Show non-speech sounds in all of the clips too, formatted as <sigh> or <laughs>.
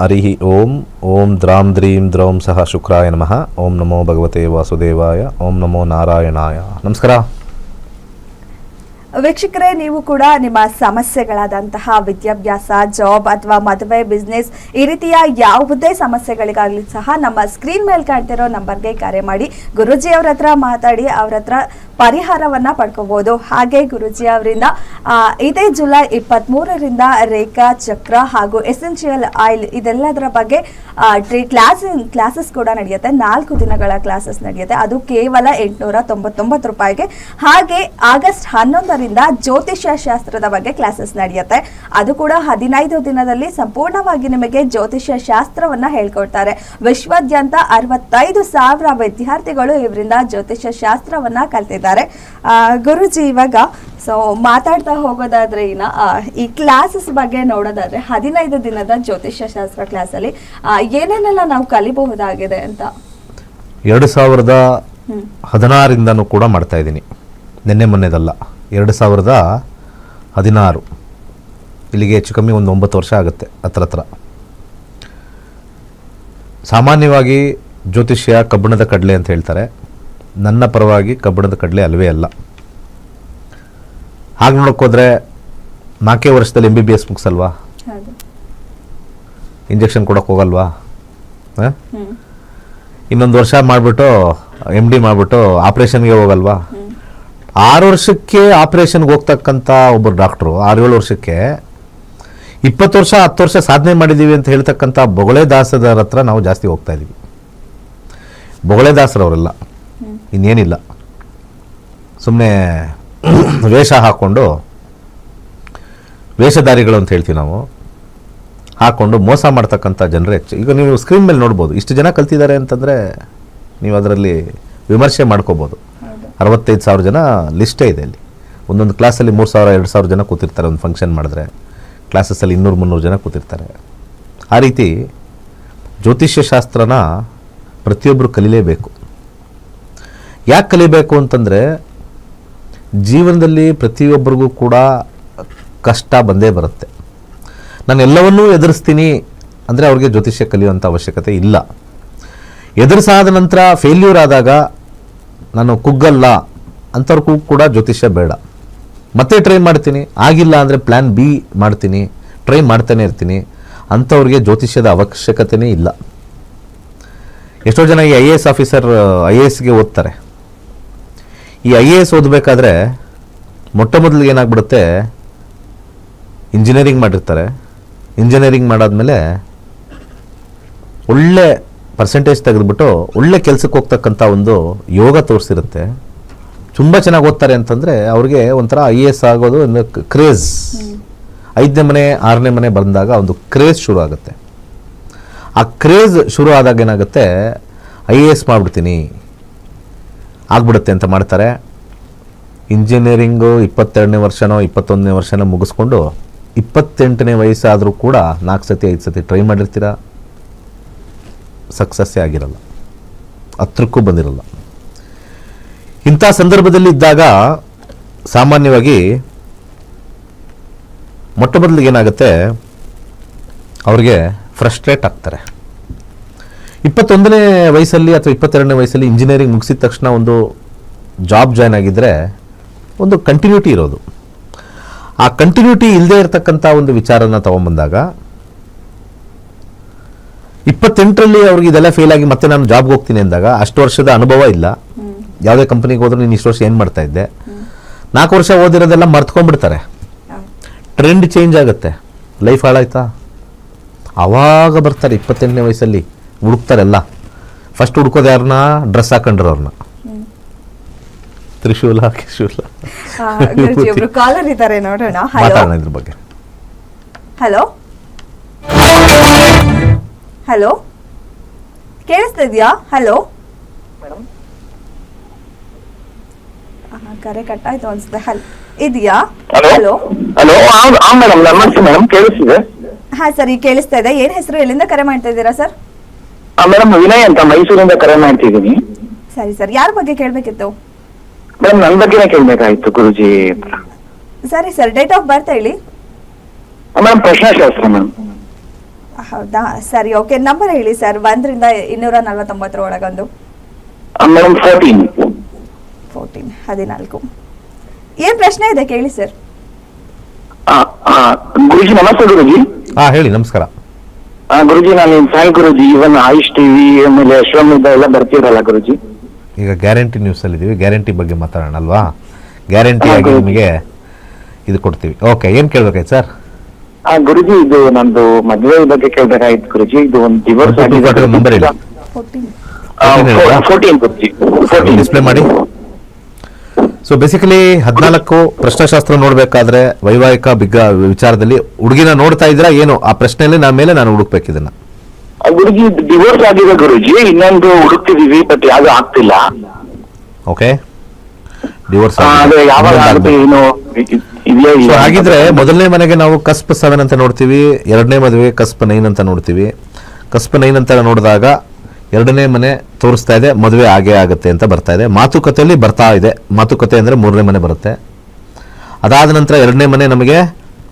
ಹರಿ ಓಂ ಓಂ ದ್ರಾಂ ದ್ರೀಂ ದ್ರೌಂ ಸಹ ಶುಕ್ರಾಯ ನಮಃ. ಓಂ ನಮೋ ಭಗವತೆ ವಾಸುದೇವಾಯ, ಓಂ ನಮೋ ನಾರಾಯಣಾಯ. ನಮಸ್ಕಾರ. ವೀಕ್ಷಕರೇ, ನೀವು ಕೂಡ ನಿಮ್ಮ ಸಮಸ್ಯೆಗಳಾದಂತಹ ವಿದ್ಯಾಭ್ಯಾಸ, ಜಾಬ್ ಅಥವಾ ಮದುವೆ, ಬಿಸ್ನೆಸ್ ಈ ರೀತಿಯ ಯಾವುದೇ ಸಮಸ್ಯೆಗಳಿಗಾಗಲಿ ಸಹ ನಮ್ಮ ಸ್ಕ್ರೀನ್ ಮೇಲೆ ಕಾಣ್ತಿರೋ ನಂಬರ್ಗೆ ಕರೆ ಮಾಡಿ ಗುರುಜಿ ಅವ್ರ ಹತ್ರ ಮಾತಾಡಿ, ಅವ್ರ ಪರಿಹಾರವನ್ನ ಪಡ್ಕೋಬಹುದು ಹಾಗೆ ಗುರುಜಿ ಅವರಿಂದ ಇದೇ ಜುಲೈ ಇಪ್ಪತ್ತ್ಮೂರರಿಂದ ರೇಖಾ ಚಕ್ರ ಹಾಗೂ ಎಸೆನ್ಷಿಯಲ್ ಆಯಿಲ್ ಇದೆಲ್ಲದರ ಬಗ್ಗೆ ಟ್ರೀ ಕ್ಲಾಸ್ ಕ್ಲಾಸಸ್ ಕೂಡ ನಡೆಯುತ್ತೆ. ನಾಲ್ಕು ದಿನಗಳ ಕ್ಲಾಸಸ್ ನಡೆಯುತ್ತೆ. ಅದು ಕೇವಲ ಎಂಟುನೂರ ತೊಂಬತ್ತೊಂಬತ್ತು ರೂಪಾಯಿಗೆ. ಹಾಗೆ ಆಗಸ್ಟ್ ಹನ್ನೊಂದರಿಂದ ಜ್ಯೋತಿಷ್ಯ ಶಾಸ್ತ್ರದ ಬಗ್ಗೆ ಕ್ಲಾಸಸ್ ನಡೆಯುತ್ತೆ. ಅದು ಕೂಡ ಹದಿನೈದು ದಿನದಲ್ಲಿ ಸಂಪೂರ್ಣವಾಗಿ ನಿಮಗೆ ಜ್ಯೋತಿಷ್ಯ ಶಾಸ್ತ್ರವನ್ನ ಹೇಳ್ಕೊಡ್ತಾರೆ. ವಿಶ್ವಾದ್ಯಂತ ಅರವತ್ತೈದು ಸಾವಿರ ವಿದ್ಯಾರ್ಥಿಗಳು ಇವರಿಂದ ಜ್ಯೋತಿಷ್ಯ ಶಾಸ್ತ್ರವನ್ನ ಕಲ್ತಿದ್ದಾರೆ. ಆ, ಗುರುಜಿ ಇವಾಗ ಸೊ ಮಾತಾಡ್ತಾ ಹೋಗೋದಾದ್ರೆ ಇನ್ನ ಈ ಕ್ಲಾಸಸ್ ಬಗ್ಗೆ ನೋಡೋದಾದ್ರೆ ಹದಿನೈದು ದಿನದ ಜ್ಯೋತಿಷ್ಯ ಶಾಸ್ತ್ರ ಕ್ಲಾಸಲ್ಲಿ ಅಲ್ಲಿ ಏನೇನೆಲ್ಲ ನಾವು ಕಲಿಬಹುದಾಗಿದೆ ಅಂತ? ಎರಡು ಸಾವಿರದ ಹದಿನಾರಿಂದ ಹದಿನಾರಿಂದನೂ ಕೂಡ ಮಾಡ್ತಾ ಇದ್ದೀನಿ. ನಿನ್ನೆ ಮೊನ್ನೆದಲ್ಲ. ಎರಡು ಸಾವಿರದ ಹದಿನಾರು. ಇಲ್ಲಿಗೆ ಹೆಚ್ಚು ಕಮ್ಮಿ ಒಂದು ಒಂಬತ್ತು ವರ್ಷ ಆಗುತ್ತೆ ಹತ್ರ ಹತ್ರ. ಸಾಮಾನ್ಯವಾಗಿ ಜ್ಯೋತಿಷ್ಯ ಕಬ್ಬಿಣದ ಕಡಲೆ ಅಂತ ಹೇಳ್ತಾರೆ. ನನ್ನ ಪರವಾಗಿ ಕಬ್ಬಿಣದ ಕಡಲೆ ಅಲ್ಲವೇ ಅಲ್ಲ. ಹಾಗೆ ನೋಡೋಕ್ಕೋದ್ರೆ ನಾಲ್ಕೇ ವರ್ಷದಲ್ಲಿ ಎಂ ಬಿ ಬಿ ಎಸ್ ಮುಗಿಸಲ್ವಾ? ಇಂಜೆಕ್ಷನ್ ಕೊಡೋಕೆ ಹೋಗಲ್ವಾ? ಇನ್ನೊಂದು ವರ್ಷ ಮಾಡಿಬಿಟ್ಟು ಎಂ ಡಿ ಮಾಡಿಬಿಟ್ಟು ಆಪ್ರೇಷನ್ಗೆ ಹೋಗಲ್ವಾ? ಆರು ವರ್ಷಕ್ಕೆ ಆಪ್ರೇಷನ್ಗೆ ಹೋಗ್ತಕ್ಕಂಥ ಒಬ್ಬರು ಡಾಕ್ಟ್ರು ಆರು ಏಳು ವರ್ಷಕ್ಕೆ ಇಪ್ಪತ್ತು ವರ್ಷ ಹತ್ತು ವರ್ಷ ಸಾಧನೆ ಮಾಡಿದ್ದೀವಿ ಅಂತ ಹೇಳ್ತಕ್ಕಂಥ ಬೊಗಳೆ ದಾಸದರ ಹತ್ರ ನಾವು ಜಾಸ್ತಿ ಹೋಗ್ತಾ ಇದ್ದೀವಿ ಬೊಗಳೆ ದಾಸರವರೆಲ್ಲ. ಇನ್ನೇನಿಲ್ಲ. ಸುಮ್ಮನೆ ವೇಷ ಹಾಕ್ಕೊಂಡು ವೇಷಧಾರಿಗಳು ಅಂತ ಹೇಳ್ತೀವಿ ನಾವು ಹಾಕ್ಕೊಂಡು ಮೋಸ ಮಾಡ್ತಕ್ಕಂಥ ಜನರೇ ಹೆಚ್ಚು. ಈಗ ನೀವು ಸ್ಕ್ರೀನ್ ಮೇಲೆ ನೋಡ್ಬೋದು. ಇಷ್ಟು ಜನ ಕಲ್ತಿದ್ದಾರೆ ಅಂತಂದರೆ ನೀವು ಅದರಲ್ಲಿ ವಿಮರ್ಶೆ ಮಾಡ್ಕೋಬೋದು. ಅರವತ್ತೈದು ಸಾವಿರ ಜನ ಲಿಸ್ಟೇ ಇದೆ ಇಲ್ಲಿ ಒಂದೊಂದು ಕ್ಲಾಸಲ್ಲಿ ಮೂರು ಸಾವಿರ ಎರಡು ಸಾವಿರ ಜನ ಕೂತಿರ್ತಾರೆ ಒಂದು ಫಂಕ್ಷನ್ ಮಾಡಿದ್ರೆ. ಕ್ಲಾಸಸ್ಸಲ್ಲಿ ಇನ್ನೂರು ಮುನ್ನೂರು ಜನ ಕೂತಿರ್ತಾರೆ. ಆ ರೀತಿ ಜ್ಯೋತಿಷ್ಯ ಶಾಸ್ತ್ರನ ಪ್ರತಿಯೊಬ್ಬರು ಕಲಿಲೇಬೇಕು. ಯಾಕೆ ಕಲಿಬೇಕು ಅಂತಂದರೆ ಜೀವನದಲ್ಲಿ ಪ್ರತಿಯೊಬ್ಬರಿಗೂ ಕೂಡ ಕಷ್ಟ ಬಂದೇ ಬರುತ್ತೆ. ನಾನು ಎಲ್ಲವನ್ನೂ ಎದುರಿಸ್ತೀನಿ ಅಂದರೆ ಅವ್ರಿಗೆ ಜ್ಯೋತಿಷ್ಯ ಕಲಿಯುವಂಥ ಅವಶ್ಯಕತೆ ಇಲ್ಲ. ಎದುರಿಸಾದ ನಂತರ ಫೇಲ್ಯೂರ್ ಆದಾಗ ನಾನು ಕುಗ್ಗಲ್ಲ ಅಂಥವ್ರಿಗೂ ಕೂಡ ಜ್ಯೋತಿಷ್ಯ ಬೇಡ. ಮತ್ತೆ ಟ್ರೈ ಮಾಡ್ತೀನಿ. ಆಗಿಲ್ಲ ಅಂದರೆ ಪ್ಲ್ಯಾನ್ ಬಿ ಮಾಡ್ತೀನಿ ಟ್ರೈ ಮಾಡ್ತಾನೆ ಇರ್ತೀನಿ. ಅಂಥವ್ರಿಗೆ ಜ್ಯೋತಿಷ್ಯದ ಅವಶ್ಯಕತೆಯೇ ಇಲ್ಲ. ಎಷ್ಟೋ ಜನ ಈ I A S officer I A ಎಸ್ಗೆ ಓದ್ತಾರೆ. ಈ ಐ ಎ ಎಸ್ ಓದಬೇಕಾದ್ರೆ ಮೊಟ್ಟ ಮೊದಲಿಗೆ ಏನಾಗ್ಬಿಡುತ್ತೆ? ಇಂಜಿನಿಯರಿಂಗ್ ಮಾಡಿರ್ತಾರೆ. ಇಂಜಿನಿಯರಿಂಗ್ ಮಾಡಾದ್ಮೇಲೆ ಒಳ್ಳೆ ಪರ್ಸೆಂಟೇಜ್ ತೆಗೆದುಬಿಟ್ಟು ಒಳ್ಳೆ ಕೆಲಸಕ್ಕೆ ಹೋಗ್ತಕ್ಕಂಥ ಒಂದು ಯೋಗ ತೋರಿಸಿರುತ್ತೆ. ತುಂಬ ಚೆನ್ನಾಗಿ ಓದ್ತಾರೆ ಅಂತಂದರೆ ಅವ್ರಿಗೆ ಒಂಥರ ಐ ಎ ಎಸ್ ಆಗೋದು ಒಂದು ಕ್ರೇಜ್ ಐದನೇ ಮನೆ ಆರನೇ ಮನೆ ಬಂದಾಗ ಒಂದು ಕ್ರೇಜ್ ಶುರು ಆಗುತ್ತೆ. ಆ ಕ್ರೇಜ್ ಶುರು ಆದಾಗ ಏನಾಗುತ್ತೆ? ಐ ಎ ಎಸ್ ಮಾಡಿಬಿಡ್ತೀನಿ. ಆಗ್ಬಿಡುತ್ತೆ ಅಂತ ಮಾಡ್ತಾರೆ. ಇಂಜಿನಿಯರಿಂಗು ಇಪ್ಪತ್ತೆರಡನೇ ವರ್ಷನೋ ಇಪ್ಪತ್ತೊಂದನೇ ವರ್ಷನೋ ಮುಗಿಸ್ಕೊಂಡು ಇಪ್ಪತ್ತೆಂಟನೇ ವಯಸ್ಸಾದರೂ ಕೂಡ ನಾಲ್ಕು ಸತಿ, ಐದು ಸತಿ ಟ್ರೈ ಮಾಡಿರ್ತೀರ? ಸಕ್ಸಸ್ಸೇ ಆಗಿರಲ್ಲ. ಹತ್ರಕ್ಕೂ ಬಂದಿರಲ್ಲ. ಇಂಥ ಸಂದರ್ಭದಲ್ಲಿ ಇದ್ದಾಗ ಸಾಮಾನ್ಯವಾಗಿ ಮೊಟ್ಟ ಮೊದಲಿಗೆ ಏನಾಗುತ್ತೆ? ಅವ್ರಿಗೆ ಫ್ರಸ್ಟ್ರೇಟ್ ಆಗ್ತಾರೆ. ಇಪ್ಪತ್ತೊಂದನೇ ವಯಸ್ಸಲ್ಲಿ ಅಥವಾ ಇಪ್ಪತ್ತೆರಡನೇ ವಯಸ್ಸಲ್ಲಿ ಇಂಜಿನಿಯರಿಂಗ್ ಮುಗಿಸಿದ ತಕ್ಷಣ ಒಂದು ಜಾಬ್ ಜಾಯ್ನ್ ಆಗಿದ್ದರೆ ಒಂದು ಕಂಟಿನ್ಯೂಟಿ ಇರೋದು. ಆ ಕಂಟಿನ್ಯೂಟಿ ಇಲ್ಲದೆ ಇರತಕ್ಕಂಥ ಒಂದು ವಿಚಾರನ ತೊಗೊಂಬಂದಾಗ ಇಪ್ಪತ್ತೆಂಟರಲ್ಲಿ ಅವ್ರಿಗೆ ಇದೆಲ್ಲ ಫೇಲ್ ಆಗಿ ಮತ್ತೆ ನಾನು ಜಾಬ್ಗೆ ಹೋಗ್ತೀನಿ ಅಂದಾಗ ಅಷ್ಟು ವರ್ಷದ ಅನುಭವ ಇಲ್ಲ. ಯಾವುದೇ ಕಂಪ್ನಿಗೆ ಹೋದ್ರೆ ನೀನು ಇಷ್ಟು ವರ್ಷ ಏನು ಮಾಡ್ತಾ ಇದ್ದೆ? ನಾಲ್ಕು ವರ್ಷ ಓದಿರೋದೆಲ್ಲ ಮರ್ತ್ಕೊಂಡ್ಬಿಡ್ತಾರೆ. ಟ್ರೆಂಡ್ ಚೇಂಜ್ ಆಗುತ್ತೆ. ಲೈಫ್ ಹಾಳಾಯ್ತಾ? ಆವಾಗ ಬರ್ತಾರೆ ಇಪ್ಪತ್ತೆಂಟನೇ ವಯಸ್ಸಲ್ಲಿ. ಹುಡುಕ್ತಾರೆಲ್ಲ. ಫಸ್ಟ್ ಹುಡ್ಕೋದು ಯಾರನ್ನ ಡ್ರೆಸ್ ಹಾಕೊಂಡಿರೋರ್ನ ತ್ರಿಶೂಲ ಕಿಶೂಲ. ಒಬ್ರು ಕಾಲರ್ ಇದ್ದಾರೆ ನೋಡೋಣ. ಹಲೋ ಮಾತಾಡೋಣ ಇದ್ರ ಬಗ್ಗೆ. ಹಲೋ ಹಲೋ ಕೇಳಿಸ್ತಾ ಇದೆಯಾ? ಹಲೋ ಕರೆ ಕಟ್ಟಾಯ್ತು ಅನ್ಸುತ್ತೆ. ಹಲ್ ಇದೆಯಾ? ಹಲೋ ಹಲೋ ಮೇಡಮ್ ನಮಸ್ತೆ ಮೇಡಮ್ ಕೇಳಿಸ್ತಿದೆ? ಹಾ ಸರಿ ಕೇಳಿಸ್ತಾ ಇದೆ. ಏನ್ ಹೆಸರು ಎಲ್ಲಿಂದ ಕರೆ ಮಾಡ್ತಾ ಇದ್ದೀರಾ ಸರ್? ಹಾ ಮೇಡಮ್ ವಿನಯ್ ಅಂತ ಮೈಸೂರಿಂದ ಕರೆ ಮಾಡ್ತಿದ್ದೀನಿ. ಸರಿ ಸರ್. ಯಾರ ಬಗ್ಗೆ ಕೇಳಬೇಕಿತ್ತು? ಮೇಡಮ್ ನನ್ನ ಬಗ್ಗೆನೇ ಕೇಳ್ಬೇಕಾಯ್ತು ಗುರುಜಿ ಸರಿ ಸರ್. ಡೇಟ್ ಆಫ್ ಬರ್ತ್ ಹೇಳಿ. ಮೇಡಮ್ ಪ್ರಶ್ನಾಶಾಸ್ತ್ರ ಮೇಡಮ್. ಹೌದಾ? ಸರಿ ಓಕೆ. ನಂಬರ್ ಹೇಳಿ ಸರ್ ಒಂದರಿಂದ ಇನ್ನೂರ ನಲವತ್ತೊಂಬತ್ತರ ಒಳಗೊಂದು. ಮೇಡಮ್ ಫೋರ್ಟೀನ್ ಫೋರ್ಟೀನ್ ಹದಿನಾಲ್ಕು. ಏನು ಪ್ರಶ್ನೆ ಇದೆ? ಕೇಳಿ ಸರ್ ಗುರುಜಿ ನಮಸ್ತೆ ಗುರುಜಿ. ಹಾ ಹೇಳಿ. ನಮಸ್ಕಾರ. ಗುರುಜಿ ನಾನು fan Guruji even Ayush TV ಆಮೇಲೆ ಅಶ್ವಮೇಧ ಎಲ್ಲ ಬರ್ತೀರಲ್ಲ ಗುರುಜಿ? ಈಗ ಗ್ಯಾರಂಟಿ ನ್ಯೂಸಲ್ಲಿ ಇದೀವಿ. ಗ್ಯಾರಂಟಿ ಬಗ್ಗೆ ಮಾತಾಡೋಣ ಅಲ್ವಾ? ಗ್ಯಾರಂಟಿ ಆಗಿ ನಿಮಗೆ ಇದು ಕೊಡ್ತೀವಿ. ಓಕೆ ಏನ್ ಕೇಳ್ಬೇಕಾಯ್ತು ಸರ್ ಆ ಗುರುಜಿ ಇದು ನಂದು ಮದುವೆ ಬಗ್ಗೆ ಕೇಳ್ಬೇಕಾಯ್ತು ಗುರುಜಿ. ಇದು ಒಂದು ಡಿವೋರ್ಸ್ ಆಗಿದೆ. ನಂಬರ್ ಹೇಳಿ. ಫೋರ್ಟೀನ್ ಗುರುಜಿ. ಡಿಸ್ಪ್ಲೇ ಮಾಡಿ. ಸೊ ಬೇಸಿಕಲಿ ಹದಿನಾಲ್ಕು ಪ್ರಶ್ನಶಾಸ್ತ್ರ ನೋಡಬೇಕಾದ್ರೆ ವೈವಾಹಿಕ ಬಿಗ್ಗ ವಿಚಾರದಲ್ಲಿ ಹುಡುಗಿನ ನೋಡ್ತಾ ಇದ್ರ ಏನು? ಆ ಪ್ರಶ್ನೆಯಲ್ಲಿ ನಾ ಮೇಲೆ ನಾನು ಹುಡುಕ್ಬೇಕು ಇದನ್ನ ಗುರುಜಿ ಡಿವೋರ್ಸ್ ಆಗಿದೆ ಗುರುಜಿ ಇನ್ನೊಂದು ಹುಡುಕ್ತಿದೀವಿ ಬಟ್ ಯಾವ್ದು ಆಗ್ತಿಲ್ಲ. ಓಕೆ ಡಿವೋರ್ಸ್ ಯಾವಾಗ ಆಗುತ್ತೆ ಏನು ಇಲ್ಲ ಹಾಗಿದ್ರೆ ಮೊದಲನೇ ಮನೆಗೆ ನಾವು ಕಸ್ಪ್ ಸೆವೆನ್ ಅಂತ ನೋಡ್ತೀವಿ ಎರಡನೇ ಮದುವೆ ಕಸ್ಪ್ ನೈನ್ ಅಂತ ನೋಡ್ತೀವಿ. ಕಸ್ಪ್ ನೈನ್ ಅಂತ ನೋಡಿದಾಗ ಎರಡನೇ ಮನೆ ತೋರಿಸ್ತಾ ಇದೆ, ಮದುವೆ ಆಗೇ ಆಗುತ್ತೆ ಅಂತ ಬರ್ತಾ ಇದೆ. ಮಾತುಕತೆಯಲ್ಲಿ ಬರ್ತಾ ಇದೆ. ಮಾತುಕತೆ ಅಂದರೆ ಮೂರನೇ ಮನೆ ಬರುತ್ತೆ. ಅದಾದ ನಂತರ ಎರಡನೇ ಮನೆ ನಮಗೆ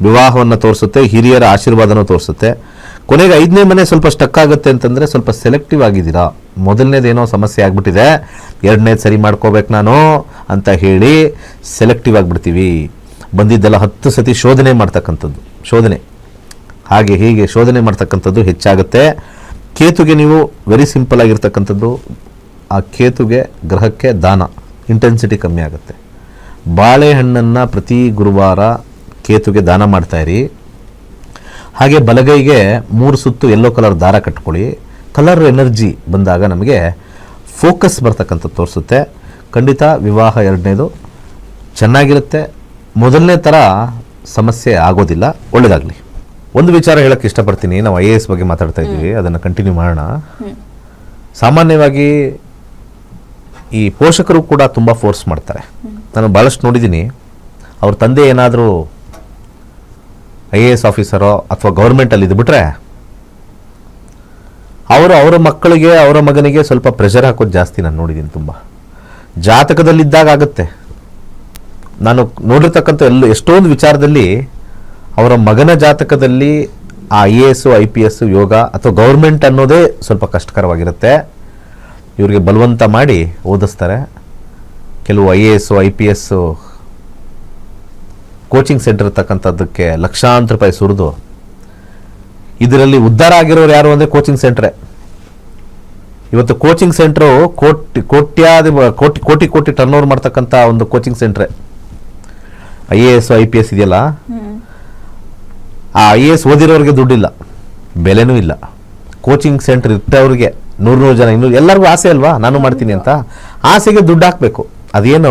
ವಿವಾಹವನ್ನು ತೋರಿಸುತ್ತೆ, ಹಿರಿಯರ ಆಶೀರ್ವಾದನ ತೋರಿಸುತ್ತೆ. ಕೊನೆಗೆ ಐದನೇ ಮನೆ ಸ್ವಲ್ಪ ಸ್ಟಕ್ ಆಗುತ್ತೆ ಅಂತಂದರೆ ಸ್ವಲ್ಪ ಸೆಲೆಕ್ಟಿವ್ ಆಗಿದ್ದೀರಾ? ಮೊದಲನೇದೇನೋ ಸಮಸ್ಯೆ ಆಗಿಬಿಟ್ಟಿದೆ. ಎರಡನೇದು ಸರಿ ಮಾಡ್ಕೋಬೇಕು ನಾನು ಅಂತ ಹೇಳಿ ಸೆಲೆಕ್ಟಿವ್ ಆಗಿಬಿಡ್ತೀವಿ. ಬಂದಿದ್ದೆಲ್ಲ ಹತ್ತು ಸತಿ ಶೋಧನೆ ಮಾಡ್ತಕ್ಕಂಥದ್ದು. ಶೋಧನೆ. ಹಾಗೆ ಹೀಗೆ ಶೋಧನೆ ಮಾಡ್ತಕ್ಕಂಥದ್ದು ಹೆಚ್ಚಾಗುತ್ತೆ. ಕೇತುಗೆ ನೀವು ವೆರಿ ಸಿಂಪಲ್ ಆಗಿರ್ತಕ್ಕಂಥದ್ದು, ಆ ಕೇತುಗೆ ಗ್ರಹಕ್ಕೆ ದಾನ ಇಂಟೆನ್ಸಿಟಿ ಕಮ್ಮಿ ಆಗುತ್ತೆ. ಬಾಳೆಹಣ್ಣನ್ನು ಪ್ರತಿ ಗುರುವಾರ ಕೇತುಗೆ ದಾನ ಮಾಡ್ತಾ ಇರಿ. ಹಾಗೆ ಬಲಗೈಗೆ ಮೂರು ಸುತ್ತು ಎಲ್ಲೋ ಕಲರ್ ದಾರ ಕಟ್ಕೊಳ್ಳಿ. ಕಲರ್ ಎನರ್ಜಿ ಬಂದಾಗ ನಮಗೆ ಫೋಕಸ್ ಬರ್ತಕ್ಕಂಥದ್ದು ತೋರಿಸುತ್ತೆ. ಖಂಡಿತ ವಿವಾಹ ಎರಡನೇದು ಚೆನ್ನಾಗಿರುತ್ತೆ. ಮೊದಲನೇ ಥರ ಸಮಸ್ಯೆ ಆಗೋದಿಲ್ಲ ಒಳ್ಳೆಯದಾಗಲಿ ಒಂದು ವಿಚಾರ ಹೇಳಕ್ಕೆ ಇಷ್ಟಪಡ್ತೀನಿ. ನಾವು ಐ ಎ ಎಸ್ ಬಗ್ಗೆ ಮಾತಾಡ್ತಾ ಇದ್ದೀವಿ. ಅದನ್ನು ಕಂಟಿನ್ಯೂ ಮಾಡೋಣ. ಸಾಮಾನ್ಯವಾಗಿ ಈ ಪೋಷಕರು ಕೂಡ ತುಂಬ ಫೋರ್ಸ್ ಮಾಡ್ತಾರೆ. ನಾನು ಭಾಳಷ್ಟು ನೋಡಿದ್ದೀನಿ. ಅವ್ರ ತಂದೆ ಏನಾದರೂ ಐ ಎ ಎಸ್ ಆಫೀಸರೋ ಅಥವಾ ಗೌರ್ಮೆಂಟಲ್ಲಿ ಇದ್ಬಿಟ್ರೆ ಅವರು ಅವರ ಮಕ್ಕಳಿಗೆ ಅವರ ಮಗನಿಗೆ ಸ್ವಲ್ಪ ಪ್ರೆಷರ್ ಹಾಕೋದು ಜಾಸ್ತಿ ನಾನು ನೋಡಿದ್ದೀನಿ ತುಂಬ. ಜಾತಕದಲ್ಲಿದ್ದಾಗ ಆಗುತ್ತೆ. ನಾನು ನೋಡಿರ್ತಕ್ಕಂಥ ಎಲ್ಲ ಎಷ್ಟೊಂದು ವಿಚಾರದಲ್ಲಿ ಅವರ ಮಗನ ಜಾತಕದಲ್ಲಿ ಆ I A S, I P S, ಯೋಗ ಅಥವಾ ಗೌರ್ಮೆಂಟ್ ಅನ್ನೋದೇ ಸ್ವಲ್ಪ ಕಷ್ಟಕರವಾಗಿರುತ್ತೆ. ಇವರಿಗೆ ಬಲವಂತ ಮಾಡಿ ಓದಿಸ್ತಾರೆ. ಕೆಲವು I A S, I P S coaching centre ಇರ್ತಕ್ಕಂಥದ್ದಕ್ಕೆ ಲಕ್ಷಾಂತರ ರೂಪಾಯಿ ಸುರಿದು, ಇದರಲ್ಲಿ ಉದ್ಧಾರ ಆಗಿರೋರು ಯಾರು ಅಂದರೆ ಕೋಚಿಂಗ್ ಸೆಂಟ್ರೇ. ಇವತ್ತು ಕೋಚಿಂಗ್ ಸೆಂಟ್ರು ಕೋಟಿ, ಕೋಟ್ಯಾದಿ, ಕೋಟಿ ಕೋಟಿ ಕೋಟಿ ಟರ್ನ್ ಓವರ್ ಮಾಡ್ತಕ್ಕಂಥ ಒಂದು coaching ಸೆಂಟ್ರೇ. I A S, I P S ಇದೆಯಲ್ಲ? ಆ ಐ ಎ ಎಸ್ ಓದಿರೋರಿಗೆ ದುಡ್ಡಿಲ್ಲ. ಬೆಲೆನೂ ಇಲ್ಲ. ಕೋಚಿಂಗ್ ಸೆಂಟರ್ ಇಟ್ಟವ್ರಿಗೆ ನೂರು ನೂರು ಜನ ಇನ್ನೂರು ಎಲ್ಲರಿಗೂ ಆಸೆ ಅಲ್ವಾ? ನಾನು ಮಾಡ್ತೀನಿ ಅಂತ. ಆಸೆಗೆ ದುಡ್ಡು ಹಾಕಬೇಕು. ಅದೇನು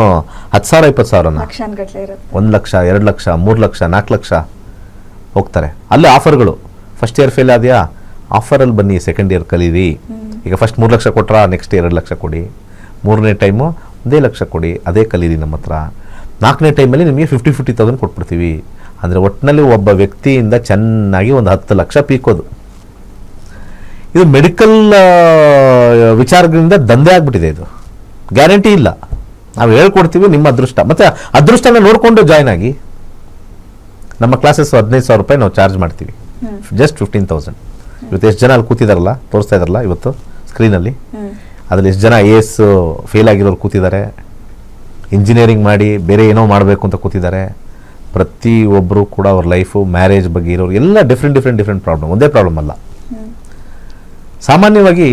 ಹತ್ತು ಸಾವಿರ ಇಪ್ಪತ್ತು ಸಾವಿರನ? ಒಂದು ಲಕ್ಷ ಎರಡು ಲಕ್ಷ ಮೂರು ಲಕ್ಷ ನಾಲ್ಕು ಲಕ್ಷ ಹೋಗ್ತಾರೆ. ಅಲ್ಲೇ ಆಫರ್ಗಳು. ಫಸ್ಟ್ ಇಯರ್ ಫೇಲ್ ಆದ್ಯಾ? ಆಫರಲ್ಲಿ ಬನ್ನಿ ಸೆಕೆಂಡ್ ಇಯರ್ ಕಲೀರಿ. ಈಗ ಫಸ್ಟ್ ಮೂರು ಲಕ್ಷ ಕೊಟ್ರಾ? ನೆಕ್ಸ್ಟ್ ಎರಡು ಲಕ್ಷ ಕೊಡಿ. ಮೂರನೇ ಟೈಮು ಒಂದೇ ಲಕ್ಷ ಕೊಡಿ. ಅದೇ ಕಲೀರಿ ನಮ್ಮ ಹತ್ರ. ನಾಲ್ಕನೇ ಟೈಮಲ್ಲಿ ನಿಮಗೆ ಫಿಫ್ಟಿ ಫಿಫ್ಟಿ ತೌಸಂಡ್ ಕೊಟ್ಬಿಡ್ತೀವಿ. ಅಂದರೆ ಒಟ್ಟಿನಲ್ಲಿ ಒಬ್ಬ ವ್ಯಕ್ತಿಯಿಂದ ಚೆನ್ನಾಗಿ ಒಂದು ಹತ್ತು ಲಕ್ಷ ಪೀಕೋದು. ಇದು ಮೆಡಿಕಲ್ ವಿಚಾರಗಳಿಂದ ದಂಧೆ ಆಗಿಬಿಟ್ಟಿದೆ ಇದು. ಗ್ಯಾರಂಟಿ ಇಲ್ಲ. ನಾವು ಹೇಳ್ಕೊಡ್ತೀವಿ ನಿಮ್ಮ ಅದೃಷ್ಟ. ಮತ್ತೆ ಅದೃಷ್ಟನ ನೋಡಿಕೊಂಡು ಜಾಯ್ನ್ ಆಗಿ. ನಮ್ಮ ಕ್ಲಾಸಸ್ ಹದಿನೈದು ಸಾವಿರ ರೂಪಾಯಿ ನಾವು ಚಾರ್ಜ್ ಮಾಡ್ತೀವಿ. ಜಸ್ಟ್ ಫಿಫ್ಟೀನ್ ತೌಸಂಡ್ ಇವತ್ತು ಎಷ್ಟು ಜನ ಅಲ್ಲಿ ಕೂತಿದಾರಲ್ಲ ತೋರಿಸ್ತಾ ಇದಾರಲ್ಲ ಇವತ್ತು ಸ್ಕ್ರೀನಲ್ಲಿ ಅದ್ರಲ್ಲಿ ಎಷ್ಟು ಜನ ಐ ಎ ಎಸ್ ಫೇಲ್ ಆಗಿರೋರು ಕೂತಿದ್ದಾರೆ. ಇಂಜಿನಿಯರಿಂಗ್ ಮಾಡಿ ಬೇರೆ ಏನೋ ಮಾಡಬೇಕು ಅಂತ ಕೂತಿದ್ದಾರೆ. ಪ್ರತಿ ಒಬ್ಬರು ಕೂಡ ಅವ್ರ ಲೈಫು, ಮ್ಯಾರೇಜ್ ಬಗ್ಗೆ ಇರೋರು ಎಲ್ಲ ಡಿಫ್ರೆಂಟ್ ಡಿಫ್ರೆಂಟ್ ಡಿಫ್ರೆಂಟ್ ಪ್ರಾಬ್ಲಮ್ ಒಂದೇ ಪ್ರಾಬ್ಲಮ್ ಅಲ್ಲ. ಸಾಮಾನ್ಯವಾಗಿ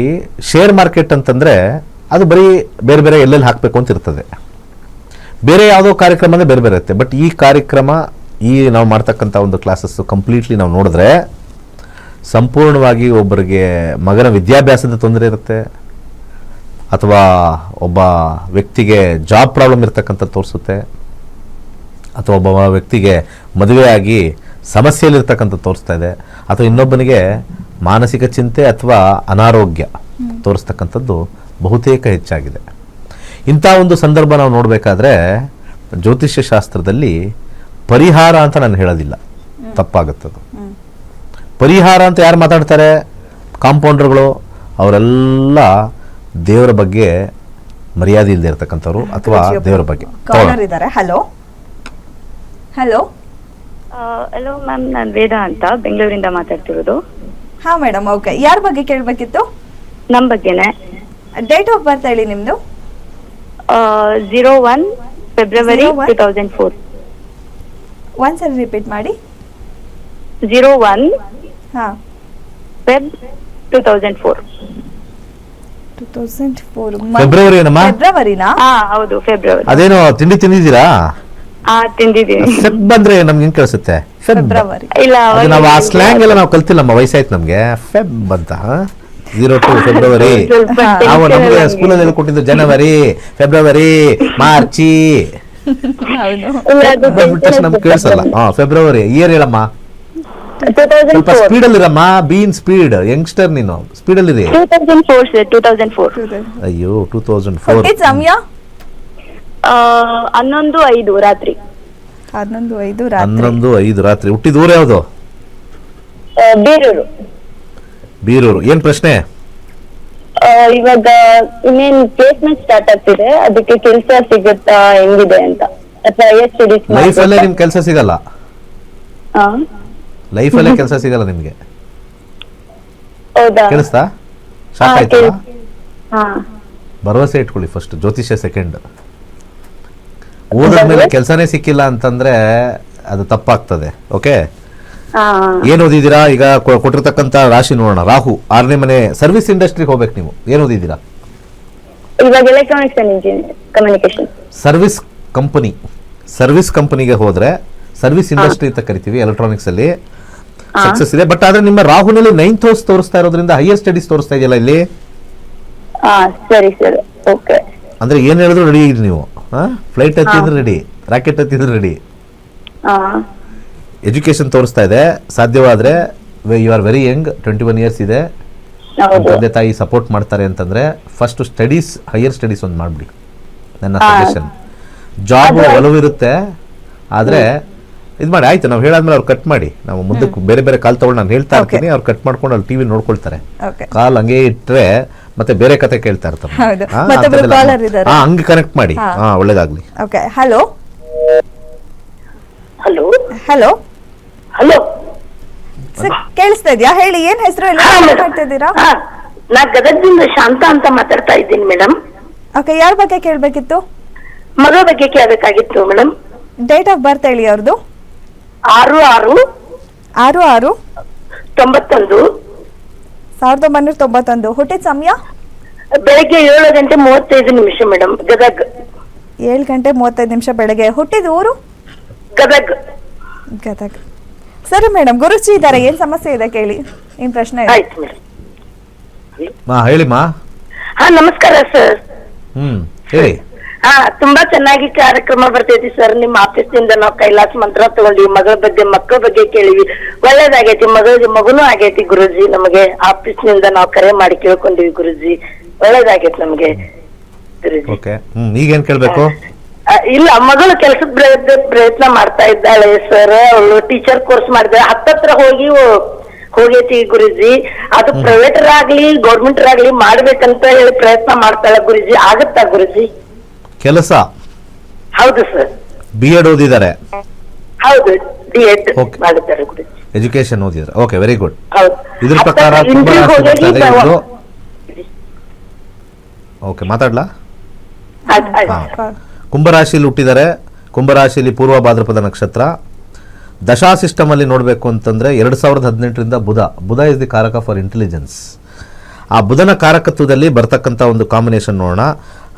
ಶೇರ್ ಮಾರ್ಕೆಟ್ ಅಂತಂದರೆ ಅದು ಬರೀ ಬೇರೆ ಬೇರೆ ಎಲ್ಲೆಲ್ಲಿ ಹಾಕಬೇಕು ಅಂತ ಇರ್ತದೆ. ಬೇರೆ ಯಾವುದೋ ಕಾರ್ಯಕ್ರಮನೇ ಬೇರೆ ಬೇರೆ ಇರುತ್ತೆ. ಬಟ್ ಈ ಕಾರ್ಯಕ್ರಮ, ಈ ನಾವು ಮಾಡ್ತಕ್ಕಂಥ ಒಂದು ಕ್ಲಾಸಸ್ಸು ಕಂಪ್ಲೀಟ್ಲಿ ನಾವು ನೋಡಿದ್ರೆ ಸಂಪೂರ್ಣವಾಗಿ ಒಬ್ಬರಿಗೆ ಮಗನ ವಿದ್ಯಾಭ್ಯಾಸದ ತೊಂದರೆ ಇರುತ್ತೆ. ಅಥವಾ ಒಬ್ಬ ವ್ಯಕ್ತಿಗೆ ಜಾಬ್ ಪ್ರಾಬ್ಲಮ್ ಇರ್ತಕ್ಕಂಥ ತೋರಿಸುತ್ತೆ. ಅಥವಾ ಒಬ್ಬ ವ್ಯಕ್ತಿಗೆ ಮದುವೆಯಾಗಿ ಸಮಸ್ಯೆಯಲ್ಲಿರ್ತಕ್ಕಂಥ ತೋರಿಸ್ತಾ ಇದೆ ಅಥವಾ ಇನ್ನೊಬ್ಬನಿಗೆ ಮಾನಸಿಕ ಚಿಂತೆ ಅಥವಾ ಅನಾರೋಗ್ಯ ತೋರಿಸ್ತಕ್ಕಂಥದ್ದು ಬಹುತೇಕ ಹೆಚ್ಚಾಗಿದೆ. ಇಂಥ ಒಂದು ಸಂದರ್ಭ ನಾವು ನೋಡಬೇಕಾದ್ರೆ ಜ್ಯೋತಿಷ್ಯ ಶಾಸ್ತ್ರದಲ್ಲಿ ಪರಿಹಾರ ಅಂತ ನಾನು ಹೇಳೋದಿಲ್ಲ. ತಪ್ಪಾಗುತ್ತದು. ಪರಿಹಾರ ಅಂತ ಯಾರು ಮಾತಾಡ್ತಾರೆ? ಕಾಂಪೌಂಡರ್ಗಳು ಅವರೆಲ್ಲ ದೇವರ ಬಗ್ಗೆ ಮರ್ಯಾದೆ ಇಲ್ಲದೆ ಇರ್ತಕ್ಕಂಥವ್ರು ಅಥವಾ ದೇವರ ಬಗ್ಗೆ. ಹಲೋ. ಹಲೋ ಹಲೋ ಮ್ಯಾಮ್ ನಾನು ವೇದ ಅಂತ ಬೆಂಗಳೂರಿಂದ ಮಾತಾಡ್ತಿರೋದು. ಹಾ ಮೇಡಮ್ ಓಕೆ ಯಾರ ಬಗ್ಗೆ ಕೇಳಬೇಕಿತ್ತು? ನಮ್ ಬಗ್ಗೆನೇ. ಡೇಟ್ ಆಫ್ ಬರ್ತ್ ಹೇಳಿ ನಿಮ್ದು. Zero one February 01? Two thousand four ಒಂದ್ಸರಿ ರಿಪೀಟ್ ಮಾಡಿ. ಜೀರೋ ಒನ್ ಹಾ. Feb two thousand four two thousand four February ಏನಮ್ಮ? ಫೆಬ್ರವರಿನಾ ಹಾ ಹೌದು ಫೆಬ್ರವರಿ ಅದೇನು ತಿಂಡಿ ತಿಂದಿದ್ದೀರಾ? ಹಾ ತಿಂದಿದ್ದೀನಿ. ಫೆಬ್ ಬಂದ್ರೆ ನಮ್ಗೆ ಹೆಂಗ್ ಕೇಳಿಸುತ್ತೆ? ಫೆಬ್. ಫೆಬ್ರವರಿ. ಇಲ್ಲ ಅದು ನಾವು ಆ ಸ್ಲ್ಯಾಂಗ್ ಎಲ್ಲ ನಾವು ಕಲ್ತಿಲ್ಲಮ್ಮ ವಯಸ್ಸಾಯ್ತು ನಮ್ಗೆ. ಫೆಬ್ ಅಂತ ಜೀರೋ ಟು ಫೆಬ್ರವರಿ ಸ್ವಲ್ಪ ನಾವು ನಮ್ಗೆ ನಂಗೆ. ಸ್ಕೂಲಲ್ಲಿ ಹೇಳ್ಕೊಟ್ಟಿದ್ದು ಜನವರಿ ಫೆಬ್ರವರಿ ಮಾರ್ಚಿ ಹೌದು. ಇಲ್ಲ, ಅದು ಬಂದ್ಬಿಟ್ಟು ತಕ್ಷಣ ನಮ್ಗೆ ಕೇಳಿಸಲ್ಲ. ಹಾ ಫೆಬ್ರವರಿ ಇಯರ್ ಹೇಳಮ್ಮ. 2004 ಸ್ವಲ್ಪ ಸ್ಪೀಡ್ ಅಲ್ಲಿರಮ್ಮ. ಬೀನ್ ಸ್ಪೀಡ್ ಯಂಗ್ಸ್ಟರ್ ನೀನು. ಸ್ಪೀಡ್ ಅಲ್ಲಿ 2004 ಸರ್ 2004 ಅಯ್ಯೋ ಟೂ ತೌಸಂಡ್ ಫೋರ್ ಆ, ಹನ್ನೊಂದು ಐದು ರಾತ್ರಿ. ಹನ್ನೊಂದು ಐದು ರಾತ್ರಿ. ಹನ್ನೊಂದು ಐದು ರಾತ್ರಿ. ಹುಟ್ಟಿದ ಊರು ಯಾವುದು? ಆ, ಬೀರೂರು. ಬೀರೂರು. ಏನ್ ಪ್ರಶ್ನೆ? ಆ, ಇವಾಗ ಇನ್ನೇನ್ ಪ್ಲೇಸ್ಮೆಂಟ್ ಸ್ಟಾರ್ಟ್ ಆಗ್ತಿದೆ. ಅದಕ್ಕೆ ಕೆಲಸ ಸಿಗುತ್ತಾ ಹೆಂಗಿದೆ ಅಂತ. ಅಥವಾ ಸ್ಟಡೀಸ್ ಲೈಫ್ ಅಲ್ಲೇ ನಿಮ್ ಕೆಲಸ ಸಿಗಲ್ಲ? ಲೈಫ್ ಅಲ್ಲೇ ಕೆಲಸ ಸಿಗಲ್ಲ ನಿಮ್ಗೆ? ಹೌದಾ? ಕೇಳಿಸ್ತಾ? ಶಾಕ್ ಹಾ, ಆಯ್ತಾ? ಹಾ. ಭರವಸೆ ಇಟ್ಕೊಳ್ಳಿ ಫಸ್ಟ್ ಜ್ಯೋತಿಷ್ಯ ಸೆಕೆಂಡ್ ಓದಿದ್ಮೇಲೆ ಕೆಲಸನೇ ಸಿಕ್ಕಿಲ್ಲ ಅಂತಂದ್ರೆ ಅದು ತಪ್ಪಾಗ್ತದೆ ಓಕೆ ಏನ್ ಓದಿದ್ದೀರಾ? ಈಗ ಕೊಟ್ಟಿರ್ತಕ್ಕಂತ ರಾಶಿ ನೋಡೋಣ. ರಾಹು ಆರನೇ ಮನೆ ಸರ್ವಿಸ್ ಇಂಡಸ್ಟ್ರಿಗೆ ಹೋಗ್ಬೇಕು ನೀವು. ಏನ್ ಓದಿದ್ದೀರಾ? ಇವಾಗ electronics and engineer communication service company service ಕಂಪನಿಗೆ ಹೋದ್ರೆ ಸರ್ವಿಸ್ ಇಂಡಸ್ಟ್ರಿ ಅಂತ ಕರಿತೀವಿ ಎಲೆಕ್ಟ್ರಾನಿಕ್ಸ್ ಅಲ್ಲಿ. ಸಕ್ಸಸ್ ಇದೆ. ಬಟ್ ಆದ್ರೆ ನಿಮ್ಮ ರಾಹುನಲ್ಲಿ ನೈನ್ತ್ ಹೌಸ್ ತೋರಿಸ್ತಾ ಇರೋದ್ರಿಂದ ಹೈಯರ್ ಸ್ಟಡೀಸ್ ತೋರಿಸ್ತಾ ಇದೆಯಲ್ಲ ಇಲ್ಲಿ? ಸರಿ ಸರಿ. ಓಕೆ ಅಂದ್ರೆ ಏನ್ ಹೇಳಿದ್ರು ರೆಡಿ ಇದ್ರಿ ನೀವು. ಫ್ಲೈಟ್ ಹತ್ತಿದ್ರೆ ರೆಡಿ ರಾಕೆಟ್ ಹತ್ತಿದ್ರೆ ರೆಡಿ ಎಜುಕೇಶನ್ ತೋರಿಸ್ತಾ ಇದೆ. ಸಾಧ್ಯವಾದ್ರೆ you are very young twenty one years ಇದೆ. ತಂದೆ ತಾಯಿ ಸಪೋರ್ಟ್ ಮಾಡ್ತಾರೆ ಅಂತಂದ್ರೆ ಫಸ್ಟ್ ಸ್ಟಡೀಸ್ ಹೈಯರ್ ಸ್ಟಡೀಸ್ ಒಂದು ಮಾಡ್ಬಿಡಿ. ನನ್ನ. ಸಜೆಷನ್ ಜಾಬ್ ಒಲವಿರುತ್ತೆ ಆದ್ರೆ ಇದು ಮಾಡಿ ಆಯ್ತು ನಾವು ಹೇಳಾದ್ಮೇಲೆ ಅವ್ರು ಕಟ್ ಮಾಡಿ. ನಾವು ಮುಂದಕ್ಕೆ ಬೇರೆ ಬೇರೆ ಕಾಲ್ ತಗೊಂಡು ನಾನು ಹೇಳ್ತಾ. ಇರ್ತೀನಿ ಅವ್ರು ಕಟ್ ಮಾಡ್ಕೊಂಡು ಅಲ್ಲಿ ಟಿವಿ ನೋಡ್ಕೊಳ್ತಾರೆ. ಕಾಲ್ ಹಂಗೆ ಇಟ್ರೆ ಮತ್ತೆ ಬೇರೆ ಕತೆ ಕೇಳ್ತಾ ಇರ್ತಾರೆ. ಹೌದು. ಹಾ, ಮತ್ತೊಬ್ರು ಅಂಥದ್ದೆಲ್ಲ- caller ಇದ್ದಾರೆ. ಹಾ ಹಂಗೆ ಕನೆಕ್ಟ್ ಮಾಡಿ. ಹಾ. ಒಳ್ಳೇದಾಗ್ಲಿ. Okay hello hello hello hello sir ಕೇಳಿಸ್ತಾ ಇದೆಯಾ? ಹೇಳಿ ಏನ್ ಹೆಸರು ಎಲ್ಲ ಮಾತಾಡ್ತಾ ಇದ್ದೀರಾ ನಾ ಗದಗದಿಂದ ಶಾಂತ ಅಂತ ಮಾತಾಡ್ತಾ ಇದ್ದೀನಿ ಮೇಡಮ್ ಓಕೆ ಯಾರ ಬಗ್ಗೆ ಕೇಳಬೇಕಿತ್ತು? ಮಗ ಬಗ್ಗೆ ಕೇಳಬೇಕಾಗಿತ್ತು ಮೇಡಮ್ ಡೇಟ್ ಆಫ್ ಬರ್ತ್ ಹೇಳಿ ಅವ್ರದ್ದು ಆರು ಆರು ಆರು ಆರು. ತೊಂಬತ್ತೊಂದು. ಸಾವಿರದ ಒಂಬೈನೂರ ತೊಂಬತ್ತೊಂದು. ಹುಟ್ಟಿದ ಸಮಯ? ಬೆಳಗ್ಗೆ ಏಳು ಗಂಟೆ ಮೂವತ್ತೈದು ನಿಮಿಷ ಮೇಡಮ್ ಗದಗ್. ಏಳು ಗಂಟೆ ಮೂವತ್ತೈದು ನಿಮಿಷ ಬೆಳಗ್ಗೆ. ಹುಟ್ಟಿದ ಊರು? ಗದಗ್. ಗದಗ. ಸರಿ ಮೇಡಮ್ ಗುರುಜಿ ಇದ್ದಾರೆ. ಏನ್ ಸಮಸ್ಯೆ ಇದೆ ಕೇಳಿ. ಏನ್ ಪ್ರಶ್ನೆ ಇದೆ? ಆಯ್ತು ಮೇಡಮ್ ಮಾ ಹೇಳಿಮ್ಮ ಹಾ ನಮಸ್ಕಾರ ಸರ್ ಹ್ಮ್ ಹೇಳಿ. ಹಾ ತುಂಬಾ ಚೆನ್ನಾಗಿ ಕಾರ್ಯಕ್ರಮ ಬರ್ತೈತಿ ಸರ್. ನಿಮ್ಮ ಆಫೀಸ್ನಿಂದ ನಾವು ಕೈಲಾಸ ಮಂತ್ರ ತಗೊಂಡಿವಿ. ಮಗಳ ಬಗ್ಗೆ ಮಕ್ಕಳ ಬಗ್ಗೆ ಕೇಳಿವಿ. ಒಳ್ಳೇದಾಗೈತಿ. ಮಗಳ ಮಗುನೂ ಆಗೈತಿ ಗುರುಜಿ. ನಮಗೆ ಆಫೀಸ್ನಿಂದ ನಾವು ಕರೆ ಮಾಡಿ ಕೇಳ್ಕೊಂಡಿವಿ ಗುರುಜಿ. ಒಳ್ಳೇದಾಗೈತಿ ನಮಗೆ. ಗುರುಜಿ. ಓಕೆ ಹ್ಮ್ ಈಗೇನ್ ಕೇಳ್ಬೇಕು? ಆ, ಇಲ್ಲ ಮಗಳು ಕೆಲಸದ ಪ್ರಯತ್ನ ಪ್ರಯತ್ನ ಮಾಡ್ತಾ ಇದ್ದಾಳೆ ಸರ್. ಅವಳು ಟೀಚರ್ ಕೋರ್ಸ್ ಮಾಡಿದಾಳೆ ಹತ್ತತ್ರ ಹೋಗಿ ಓ- ಹೋಗೈತಿ ಗುರುಜಿ. ಅದು ಪ್ರೈವೇಟ್ ಆಗ್ಲಿ ಗೌರ್ಮೆಂಟ್ ಆಗ್ಲಿ ಮಾಡ್ಬೇಕಂತ ಹೇಳಿ ಪ್ರಯತ್ನ ಮಾಡ್ತಾಳೆ ಗುರುಜಿ. ಆಗತ್ತಾ ಗುರುಜಿ? ಕೆಲಸ? ಹೌದು ಸರ್. B Ed ಓದಿದ್ದಾರೆ? ಹೌದು ಡಿ ಎಡ್ Okay. ಮಾಡಿದ್ದಾರೆ ಗುರುಜಿ ಎಜುಕೇಶನ್ ಓದಿದ್ದಾರೆ. ಓಕೆ ವೆರಿ ಗುಡ್ ಹೌದು. ಇದ್ರ ಪ್ರಕಾರ ತುಂಬಾ interview ರಾಶಿ ಹೋಗಿ ಬರ್ತಾ ನಾವು- ಇವ್ರ್ದು. ಓಕೆ ಮಾತಾಡ್ಲಾ? ಆಯ್ತು, ಆಯ್ತು. ಹಾ. ಕುಂಭರಾಶಿಯಲ್ಲಿ ಹುಟ್ಟಿದ್ದಾರೆ ಕುಂಭರಾಶಿಯಲ್ಲಿ ಪೂರ್ವ ಭಾದ್ರಪದ ನಕ್ಷತ್ರ. ದಶಾ ಸಿಸ್ಟಮ್ ಅಲ್ಲಿ ನೋಡಬೇಕು ಅಂತಂದ್ರೆ ಎರಡ್ ಸಾವಿರದ ಹದಿನೆಂಟರಿಂದ Budha. Budha is the karaka for intelligence ಆ ಬುಧನ ಕಾರಕತ್ವದಲ್ಲಿ ಬರ್ತಕ್ಕಂಥ ಒಂದು ಕಾಂಬಿನೇಷನ್ ನೋಡೋಣ.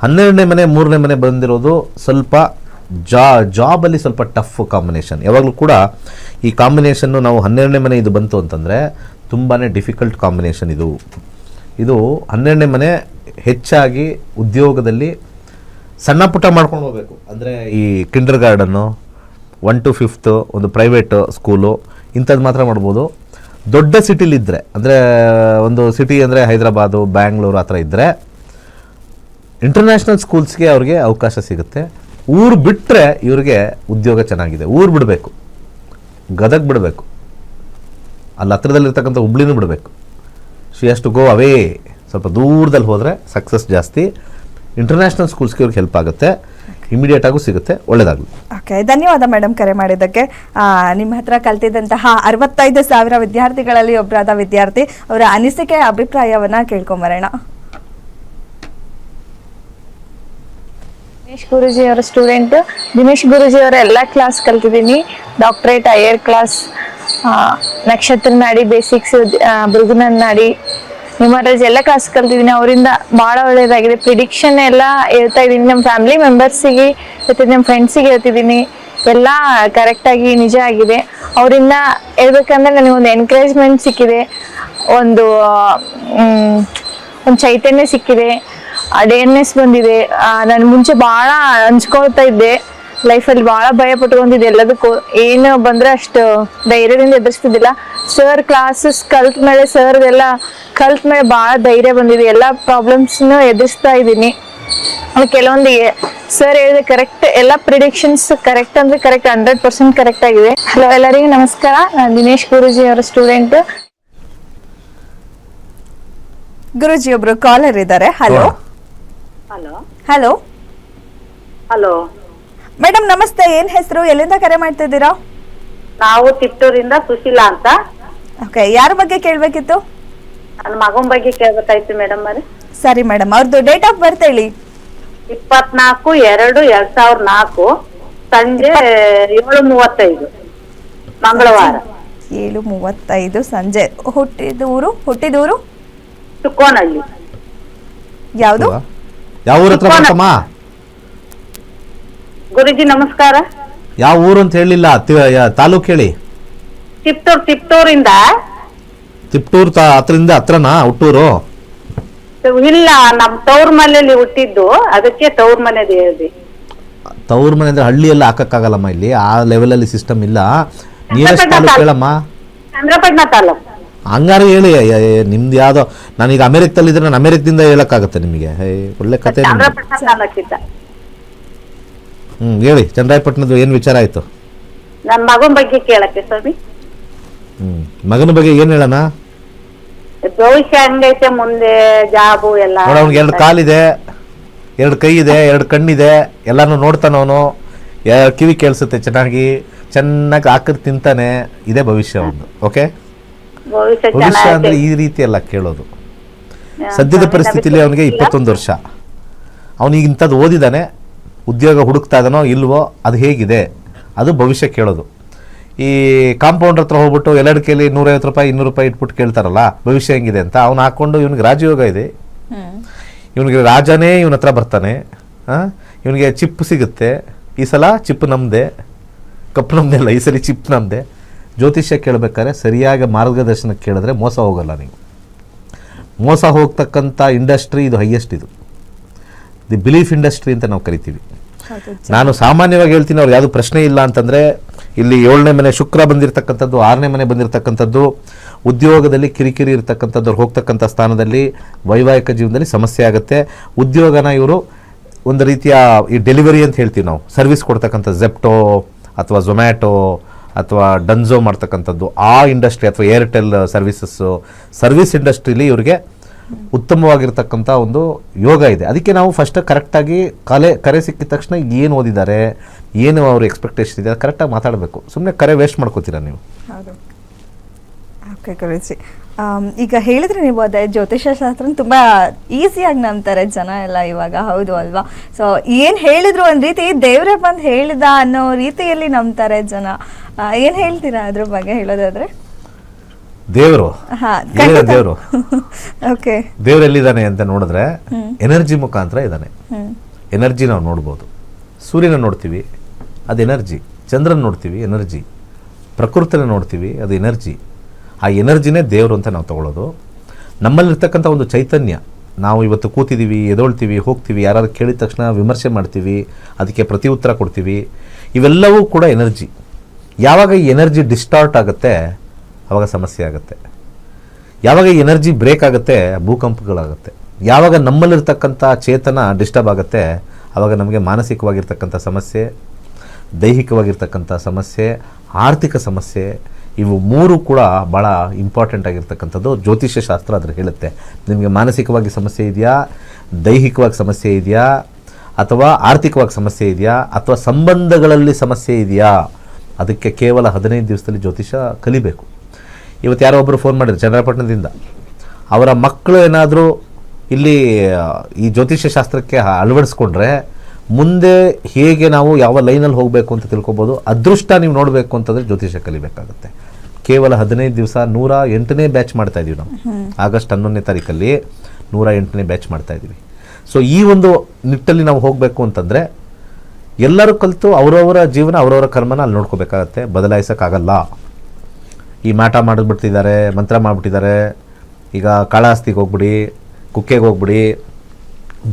ಹನ್ನೆರಡನೇ ಮನೆ, ಮೂರನೇ ಮನೆ ಬಂದಿರೋದು ಸ್ವಲ್ಪ ಜಾ, ಜಾಬಲ್ಲಿ ಸ್ವಲ್ಪ ಟಫ್ ಕಾಂಬಿನೇಷನ್. ಯಾವಾಗಲೂ ಕೂಡ ಈ ಕಾಂಬಿನೇಷನ್ನು ನಾವು ಹನ್ನೆರಡನೇ ಮನೆ ಇದು ಬಂತು ಅಂತಂದರೆ ತುಂಬಾ ಡಿಫಿಕಲ್ಟ್ ಕಾಂಬಿನೇಷನ್ ಇದು. ಇದು ಹನ್ನೆರಡನೇ ಮನೆ ಹೆಚ್ಚಾಗಿ ಉದ್ಯೋಗದಲ್ಲಿ ಸಣ್ಣ ಪುಟ್ಟ ಮಾಡ್ಕೊಂಡು ಹೋಗಬೇಕು. ಅಂದರೆ ಈ kindergarten one two fifth ಒಂದು ಪ್ರೈವೇಟ್ ಸ್ಕೂಲು ಇಂಥದ್ದು ಮಾತ್ರ ಮಾಡ್ಬೋದು. ದೊಡ್ಡ ಸಿಟಿಲಿದ್ದರೆ ಅಂದರೆ ಒಂದು ಸಿಟಿ ಅಂದರೆ ಹೈದರಾಬಾದು, ಬ್ಯಾಂಗ್ಳೂರು ಆ ಥರ ಇದ್ದರೆ ಇಂಟರ್ನ್ಯಾಷನಲ್ ಸ್ಕೂಲ್ಸ್ಗೆ ಅವ್ರಿಗೆ ಅವಕಾಶ ಸಿಗುತ್ತೆ. ಊರು ಬಿಟ್ಟರೆ ಇವ್ರಿಗೆ ಉದ್ಯೋಗ ಚೆನ್ನಾಗಿದೆ. ಊರು ಬಿಡಬೇಕು. ಗದಗ್ ಬಿಡಬೇಕು. ಅಲ್ಲಿ ಹತ್ರದಲ್ಲಿರ್ತಕ್ಕಂಥ ಹುಬ್ಳಿನೂ ಬಿಡಬೇಕು. ಶಿ ಅಷ್ಟು ಟು ಗೋ ಅವೇ ಸ್ವಲ್ಪ ದೂರದಲ್ಲಿ ಹೋದರೆ ಸಕ್ಸಸ್ ಜಾಸ್ತಿ. ಇಂಟರ್ನ್ಯಾಷನಲ್ ಸ್ಕೂಲ್ಸ್ಗೆ ಇವ್ರಿಗೆ ಹೆಲ್ಪ್ ಆಗುತ್ತೆ. ಇಮಿಡಿಯೇಟ್ ಆಗೂ ಸಿಗುತ್ತೆ. ಒಳ್ಳೇದಾಗಲಿ. ಓಕೆ ಧನ್ಯವಾದ ಮೇಡಮ್ ಕರೆ ಮಾಡಿದ್ದಕ್ಕೆ. ನಿಮ್ಮ ಹತ್ರ ಕಲ್ತಿದ್ದಂತಹ ಅರವತ್ತೈದು ಸಾವಿರ ವಿದ್ಯಾರ್ಥಿಗಳಲ್ಲಿ ಒಬ್ಬರಾದ ವಿದ್ಯಾರ್ಥಿ. ಅವರ ಅನಿಸಿಕೆ ಅಭಿಪ್ರಾಯವನ್ನು ಕೇಳ್ಕೊಂಬರೋಣ ದಿನೇಶ್ ಗುರುಜಿ ಅವರ ಸ್ಟೂಡೆಂಟ್ ದಿನೇಶ್ ಗುರುಜಿ ಅವರ ಎಲ್ಲ ಕ್ಲಾಸ್ ಕಲ್ತಿದ್ದೀನಿ. ಡಾಕ್ಟ್ರೇಟ್ ಹೈಯರ್ ಕ್ಲಾಸ್ ನಕ್ಷತ್ರ ನಾಡಿ ಬೇಸಿಕ್ಸ್ ಭೃಗುನನ್ ನಾಡಿ ನ್ಯೂಮರಾಲಜಿ ಎಲ್ಲ ಕ್ಲಾಸ್ ಕಲ್ತಿದ್ದೀನಿ. ಅವರಿಂದ ಭಾಳ ಒಳ್ಳೆಯದಾಗಿದೆ ಪ್ರಿಡಿಕ್ಷನ್ ಎಲ್ಲ ಹೇಳ್ತಾ ಇದ್ದೀನಿ. ನಮ್ಮ ಫ್ಯಾಮಿಲಿ ಮೆಂಬರ್ಸಿಗೆ ಮತ್ತು ನಮ್ಮ ಫ್ರೆಂಡ್ಸಿಗೆ ಹೇಳ್ತಿದ್ದೀನಿ. ಎಲ್ಲ ಕರೆಕ್ಟಾಗಿ ನಿಜ ಆಗಿದೆ. ಅವರಿಂದ ಹೇಳ್ಬೇಕಂದ್ರೆ ನನಗೊಂದು ಎನ್ಕರೇಜ್ಮೆಂಟ್ ಸಿಕ್ಕಿದೆ. ಒಂದು ಒಂದು ಚೈತನ್ಯ ಸಿಕ್ಕಿದೆ. ಅವೇರ್ನೆಸ್ ಬಂದಿದೆ. ನಾನು ಮುಂಚೆ ಭಾಳ ಹಂಚ್ಕೊಳ್ತಾ ಇದ್ದೆ. ಲೈಫಲ್ಲಿ ಭಾಳ ಭಯ ಪಟ್ಕೊಂಡಿದ್ದೆ ಎಲ್ಲದಕ್ಕೂ. ಏನು ಬಂದ್ರೆ ಅಷ್ಟು ಧೈರ್ಯದಿಂದ ಎದುರಿಸ್ತಿದ್ದಿಲ್ಲ. ಸರ್ ಕ್ಲಾಸಸ್ ಕಲ್ತ ಮೇಲೆ ಸರ್ ಎಲ್ಲ ಕಲ್ತ ಮೇಲೆ ಭಾಳ ಧೈರ್ಯ ಬಂದಿದೆ. ಎಲ್ಲ ಪ್ರಾಬ್ಲಮ್ಸ್ನು ಎದುರಿಸ್ತಾ ಇದ್ದೀನಿ. ಕೆಲವೊಂದು ಸರ್ ಹೇಳಿದೆ ಕರೆಕ್ಟ್ ಎಲ್ಲ ಪ್ರಿಡಿಕ್ಷನ್ಸ್ ಕರೆಕ್ಟ್ ಅಂದ್ರೆ ಕರೆಕ್ಟ್ ಹಂಡ್ರೆಡ್ ಪರ್ಸೆಂಟ್ ಕರೆಕ್ಟ್ ಆಗಿದೆ. ಹಲೋ ಎಲ್ಲರಿಗೂ ನಮಸ್ಕಾರ. ನಾನು ದಿನೇಶ್ ಗುರುಜಿ ಅವರ ಸ್ಟೂಡೆಂಟ್ ಗುರುಜಿ ಒಬ್ರು ಕಾಲರ್ ಇದ್ದಾರೆ hello hello? Hello? Hello? Madam ನಮಸ್ತೆ. ಏನ್ ಹೆಸರು? ಎಲ್ಲಿಂದ ಕರೆ ಮಾಡ್ತಿದ್ದೀರಾ? ನಾವು ತಿಟ್ಟೂರಿಂದ ಸುಶೀಲಾ ಅಂತ. ಓಕೆ ಯಾರ ಬಗ್ಗೆ ಕೇಳಬೇಕಿತ್ತು? ನನ್ನ ಮಗನ ಬಗ್ಗೆ ಕೇಳ್ಬೇಕಾಯ್ತು ಮೇಡಮ್ ಅವ್ರೆ. ಸರಿ ಮೇಡಮ್ ಅವ್ರದ್ದು ಡೇಟ್ ಆಫ್ ಬರ್ತ್ ಹೇಳಿ. ಇಪ್ಪತ್ನಾಲ್ಕು ಎರಡು ಎರಡ್ ಸಾವಿರದ ನಾಲ್ಕು. ಸಂಜೆ ಏಳು ಮೂವತ್ತೈದು ಮಂಗಳವಾರ. ಏಳು ಮೂವತ್ತೈದು ಸಂಜೆ. ಹುಟ್ಟಿದ ಊರು ಹುಟ್ಟಿದ ಊರು ಚುಕ್ಕೋನಹಳ್ಳಿ ಯಾವುದು ಯಾವ ಊರ ಹತ್ರ ಬರ್ತಮ್ಮ? ಗುರುಜಿ ನಮಸ್ಕಾರ. ಯಾವ ಊರು ಅಂತ ಹೇಳಿಲ್ಲ ತಿ- ಯಾ- ತಾಲೂಕ್ ಹೇಳಿ. ತಿಪ್ತೂರ್ ತಿಪ್ತೂರಿಂದ ತಿಪ್ಟೂರ್ ತಾ ಹತ್ರದಿಂದ ಹತ್ರನಾ ಹುಟ್ಟೂರು? ಇಲ್ಲ ನಮ್ ತವ್ರ ಮನೆಯಲ್ಲಿ ಹುಟ್ಟಿದ್ದು ಅದಕ್ಕೆ ತವ್ರ ಮನೆದು ಹೇಳ್ದಿ ತವ್ರ ಮನೆ ಅಂದ್ರೆ ಎಲ್ಲ ಹಾಕಕ್ಕಾಗಲ್ಲಮ್ಮ ಇಲ್ಲಿ ಆ ಲೆವೆಲಲ್ಲಿ ಸಿಸ್ಟಮ್ ಇಲ್ಲ. ನಿಯರೆಸ್ಟ್ ತಾಲೂಕ್ ಹೇಳಮ್ಮ. ಚಂದ್ರಪಟ್ಟಣ ತಾಲೂಕು. ಹಂಗಾರೆ ಹೇಳಿ ನಿಮ್ದು ಯಾವ್ದೋ ನಾನೀಗ ಅಮೆರಿಕದಲ್ಲಿದ್ರೆ ನಾನು ಅಮೆರಿಕದಿಂದ ಹೇಳಕ್ಕಾಗತ್ತೆ ನಿಮಗೆ. ಒಳ್ಳೆ ಕತೆ. ಹ್ಮ್ ಹೇಳಿ ಚಂದ್ರಾಯಪಟ್ಟಣದ್ದು ಏನ್ ವಿಚಾರ ಆಯ್ತು? ನನ್ನ ಮಗನ ಬಗ್ಗೆ ಕೇಳಕ್ಕೆ ಸ್ವಾಮಿ. ಹ್ಮ್ ಮಗನ ಬಗ್ಗೆ ಏನ್ ಹೇಳೋಣ? ಭವಿಷ್ಯ ಹೆಂಗೈತೆ ಮುಂದೆ ಜಾಬು ಎಲ್ಲ ನೋಡ ಅವ್ನಿಗೆ ಎರಡು ಕಾಲಿದೆ ಎರಡು ಕೈ ಇದೆ ಎರಡು ಕಣ್ಣಿದೆ ಎಲ್ಲಾನು ನೋಡ್ತಾನ ಅವನು. ಕಿವಿ ಕೇಳಿಸುತ್ತೆ ಚೆನ್ನಾಗಿ ಚೆನ್ನಾಗಿ ಹಾಕಿದ್ ತಿಂತಾನೆ ಇದೇ ಭವಿಷ್ಯ ಒಂದು ಓಕೆ? ಭವಿಷ್ಯ ಅಂದರೆ ಈ ರೀತಿ ಅಲ್ಲ ಕೇಳೋದು ಸದ್ಯದ ಪರಿಸ್ಥಿತಿಯಲ್ಲಿ ಅವನಿಗೆ ಇಪ್ಪತ್ತೊಂದು ವರ್ಷ. ಅವನಿಗೆ ಇಂಥದ್ದು ಓದಿದಾನೆ ಉದ್ಯೋಗ ಹುಡುಕ್ತಾ ಇದ್ದಾನೋ ಇಲ್ವೋ ಅದು ಹೇಗಿದೆ? ಅದು ಭವಿಷ್ಯ ಕೇಳೋದು. ಈ ಕಾಂಪೌಂಡರ್ ಹತ್ರ ಹೋಗ್ಬಿಟ್ಟು ಎಲ್ಲಡಿಕೆಯಲ್ಲಿ ನೂರೈವತ್ತು ರೂಪಾಯಿ ಇನ್ನೂರು ರೂಪಾಯಿ ಇಟ್ಬಿಟ್ಟು ಕೇಳ್ತಾರಲ್ಲ ಭವಿಷ್ಯ ಹೆಂಗಿದೆ ಅಂತ ಅವ್ನು ಹಾಕೊಂಡು ಇವನಿಗೆ ರಾಜಯೋಗ ಇದೆ. ಇವನಿಗೆ ರಾಜನೇ ಇವನ ಹತ್ರ ಬರ್ತಾನೆ. ಇವನಿಗೆ ಚಿಪ್ ಸಿಗುತ್ತೆ. ಈ ಸಲ ಚಿಪ್ ನಮ್ಮದೆ ಕಪ್ ನಮ್ಮದೇ ಅಲ್ಲ ಈ ಸಲ ಚಿಪ್ ನಮ್ಮದೆ ಜ್ಯೋತಿಷ್ಯ ಕೇಳಬೇಕಾದ್ರೆ ಸರಿಯಾಗಿ ಮಾರ್ಗದರ್ಶನ ಕೇಳಿದ್ರೆ ಮೋಸ ಹೋಗಲ್ಲ ನೀವು. ಮೋಸ ಹೋಗ್ತಕ್ಕಂಥ ಇಂಡಸ್ಟ್ರಿ ಇದು ಹೈಯೆಸ್ಟ್ ಇದು. ದಿ ಬಿಲೀಫ್ ಇಂಡಸ್ಟ್ರಿ ಅಂತ ನಾವು ಕರಿತೀವಿ. ನಾನು ಸಾಮಾನ್ಯವಾಗಿ ಹೇಳ್ತೀನಿ ಅವ್ರು ಯಾವುದು ಪ್ರಶ್ನೆ ಇಲ್ಲ ಅಂತಂದರೆ ಇಲ್ಲಿ ಏಳನೇ ಮನೆ ಶುಕ್ರ ಬಂದಿರತಕ್ಕಂಥದ್ದು ಆರನೇ ಮನೆ ಬಂದಿರತಕ್ಕಂಥದ್ದು ಉದ್ಯೋಗದಲ್ಲಿ ಕಿರಿಕಿರಿ ಇರತಕ್ಕಂಥದ್ದು ಅವ್ರು ಹೋಗ್ತಕ್ಕಂಥ ಸ್ಥಾನದಲ್ಲಿ ವೈವಾಹಿಕ ಜೀವನದಲ್ಲಿ ಸಮಸ್ಯೆ ಆಗುತ್ತೆ. ಉದ್ಯೋಗನ ಇವರು ಒಂದು ರೀತಿಯ ಈ ಡೆಲಿವರಿ ಅಂತ ಹೇಳ್ತೀವಿ ನಾವು. ಸರ್ವಿಸ್ ಕೊಡ್ತಕ್ಕಂಥ ಜೆಪ್ಟೋ ಅಥವಾ ಝೊಮ್ಯಾಟೊ ಅಥವಾ ಡನ್ಝೋ ಮಾಡ್ತಕ್ಕಂಥದ್ದು ಆ ಇಂಡಸ್ಟ್ರಿ ಅಥವಾ ಏರ್ಟೆಲ್ ಸರ್ವಿಸಸ್ಸು ಸರ್ವಿಸ್ ಇಂಡಸ್ಟ್ರೀಲಿ ಇವರಿಗೆ ಉತ್ತಮವಾಗಿರ್ತಕ್ಕಂಥ ಒಂದು ಯೋಗ ಇದೆ. ಅದಕ್ಕೆ ನಾವು ಫಸ್ಟ್ ಕರೆಕ್ಟಾಗಿ ಕಲೆ, ಕರೆ ಸಿಕ್ಕಿದ ತಕ್ಷಣ ಏನು ಓದಿದ್ದಾರೆ, ಏನು ಅವ್ರ ಎಕ್ಸ್ಪೆಕ್ಟೇಷನ್ ಇದೆ ಕರೆಕ್ಟಾಗಿ ಮಾತಾಡಬೇಕು. ಸುಮ್ಮನೆ ಕರೆ ವೇಸ್ಟ್ ಮಾಡ್ಕೋತೀರಾ ನೀವು? ಓಕೆ ಗುರುಜಿ ಆಮ್, ಈಗ ಹೇಳಿದ್ರೆ ನೀವು ಅದೇ ಜ್ಯೋತಿಷ್ಯ ಶಾಸ್ತ್ರ ತುಂಬಾ ಈಸಿಯಾಗಿ ನಂಬ್ತಾರೆ ಜನ ಎಲ್ಲ ಇವಾಗ. ಹೌದು ಅಲ್ವಾ? ಸೊ ಏನ್ ಹೇಳಿದ್ರು ಒಂದ್ ರೀತಿ ದೇವರೇ ಬಂದು ಹೇಳಿದ ಅನ್ನೋ ರೀತಿಯಲ್ಲಿ ನಂಬ್ತಾರೆ ಜನ. ಏನು ಹೇಳ್ತೀರಾ ಅದ್ರ ಬಗ್ಗೆ ಹೇಳೋದಾದ್ರೆ? ದೇವರು. ದೇವರು? ಓಕೆ ದೇವ್ರು <laughs> ಎಲ್ಲಿದ್ದಾನೆ ಅಂತ ನೋಡಿದ್ರೆ ಎನರ್ಜಿ ಮುಖಾಂತರ ಇದ್ದಾನೆ. ಎನರ್ಜಿ ನಾವು ನೋಡ್ಬೋದು. ಸೂರ್ಯನ ನೋಡ್ತೀವಿ ಅದು ಎನರ್ಜಿ. ಚಂದ್ರನ ನೋಡ್ತೀವಿ ಎನರ್ಜಿ. ಪ್ರಕೃತಿನ ನೋಡ್ತೀವಿ ಅದು ಎನರ್ಜಿ. ಆ ಎನರ್ಜಿನೇ ದೇವರು ಅಂತ ನಾವು ತಗೊಳ್ಳೋದು. ನಮ್ಮಲ್ಲಿರ್ತಕ್ಕಂಥ ಒಂದು ಚೈತನ್ಯ. ನಾವು ಇವತ್ತು ಕೂತಿದ್ದೀವಿ ಎದೊಳ್ತೀವಿ, ಹೋಗ್ತೀವಿ, ಯಾರಾದ್ರು ಕೇಳಿದ ತಕ್ಷಣ ವಿಮರ್ಶೆ ಮಾಡ್ತೀವಿ, ಅದಕ್ಕೆ ಪ್ರತಿ ಉತ್ತರ ಕೊಡ್ತೀವಿ. ಇವೆಲ್ಲವೂ ಕೂಡ ಎನರ್ಜಿ. ಯಾವಾಗ ಈ ಎನರ್ಜಿ ಡಿಸ್ಟಾರ್ಟ್ ಆಗುತ್ತೆ ಆವಾಗ ಸಮಸ್ಯೆ ಆಗುತ್ತೆ. ಯಾವಾಗ ಈ ಎನರ್ಜಿ ಬ್ರೇಕ್ ಆಗುತ್ತೆ, ಭೂಕಂಪಗಳಾಗುತ್ತೆ. ಯಾವಾಗ ನಮ್ಮಲ್ಲಿರ್ತಕ್ಕಂಥ ಚೇತನ ಡಿಸ್ಟರ್ಬ್ ಆಗುತ್ತೆ ಆವಾಗ ನಮಗೆ ಮಾನಸಿಕವಾಗಿರ್ತಕ್ಕಂಥ ಸಮಸ್ಯೆ, ದೈಹಿಕವಾಗಿರ್ತಕ್ಕಂಥ ಸಮಸ್ಯೆ, ಆರ್ಥಿಕ ಸಮಸ್ಯೆ ಇವು ಮೂರು ಕೂಡ ಭಾಳ ಇಂಪಾರ್ಟೆಂಟ್ ಆಗಿರ್ತಕ್ಕಂಥದ್ದು. ಜ್ಯೋತಿಷ್ಯ ಶಾಸ್ತ್ರ ಅದ್ರ ಹೇಳುತ್ತೆ. ನಿಮಗೆ ಮಾನಸಿಕವಾಗಿ ಸಮಸ್ಯೆ ಇದೆಯಾ? ದೈಹಿಕವಾಗಿ ಸಮಸ್ಯೆ ಇದೆಯಾ? ಅಥವಾ ಆರ್ಥಿಕವಾಗಿ ಸಮಸ್ಯೆ ಇದೆಯಾ? ಅಥವಾ ಸಂಬಂಧಗಳಲ್ಲಿ ಸಮಸ್ಯೆ ಇದೆಯಾ? ಅದಕ್ಕೆ ಕೇವಲ ಹದಿನೈದು ದಿವಸದಲ್ಲಿ ಜ್ಯೋತಿಷ ಕಲಿಬೇಕು. ಇವತ್ತು ಯಾರೋ ಒಬ್ಬರು ಫೋನ್ ಮಾಡಿದ್ರು, ಚಂದ್ರಪಟ್ಟಣದಿಂದ. ಅವರ ಮಕ್ಕಳು ಏನಾದರೂ ಇಲ್ಲಿ ಈ ಜ್ಯೋತಿಷ್ಯ ಶಾಸ್ತ್ರಕ್ಕೆ ಅಳವಡಿಸ್ಕೊಂಡ್ರೆ ಮುಂದೆ ಹೇಗೆ ನಾವು ಯಾವ ಲೈನಲ್ಲಿ ಹೋಗಬೇಕು ಅಂತ ತಿಳ್ಕೊಬೋದು. ಅದೃಷ್ಟ ನೀವು ನೋಡಬೇಕು ಅಂತಂದರೆ ಜ್ಯೋತಿಷ್ಯ ಕಲಿಬೇಕಾಗುತ್ತೆ. ಕೇವಲ ಹದಿನೈದು ದಿವಸ ನೂರ ಎಂಟನೇ ಬ್ಯಾಚ್ ಮಾಡ್ತಾ ಇದೀವಿ ನಾವು. ಆಗಸ್ಟ್ ಹನ್ನೊಂದನೇ ತಾರೀಕಲ್ಲಿ ನೂರ ಎಂಟನೇ ಬ್ಯಾಚ್ ಮಾಡ್ತಾ ಇದ್ದೀವಿ ಸೊ ಈ ಒಂದು ನಿಟ್ಟಲ್ಲಿ ನಾವು ಹೋಗಬೇಕು ಅಂತಂದರೆ ಎಲ್ಲರೂ ಕಲಿತು ಅವರವರ ಜೀವನ ಅವರವರ ಕರ್ಮನ ಅಲ್ಲಿ ನೋಡ್ಕೋಬೇಕಾಗತ್ತೆ. ಬದಲಾಯಿಸೋಕ್ಕಾಗಲ್ಲ. ಈ ಮಾಟ ಮಾಡಿಬಿಡ್ತಿದ್ದಾರೆ ಮಂತ್ರ ಮಾಡಿಬಿಟ್ಟಿದ್ದಾರೆ. ಈಗ ಕಾಳಹಸ್ತಿಗೆ ಹೋಗ್ಬಿಡಿ ಕುಕ್ಕೆಗೆ ಹೋಗ್ಬಿಡಿ.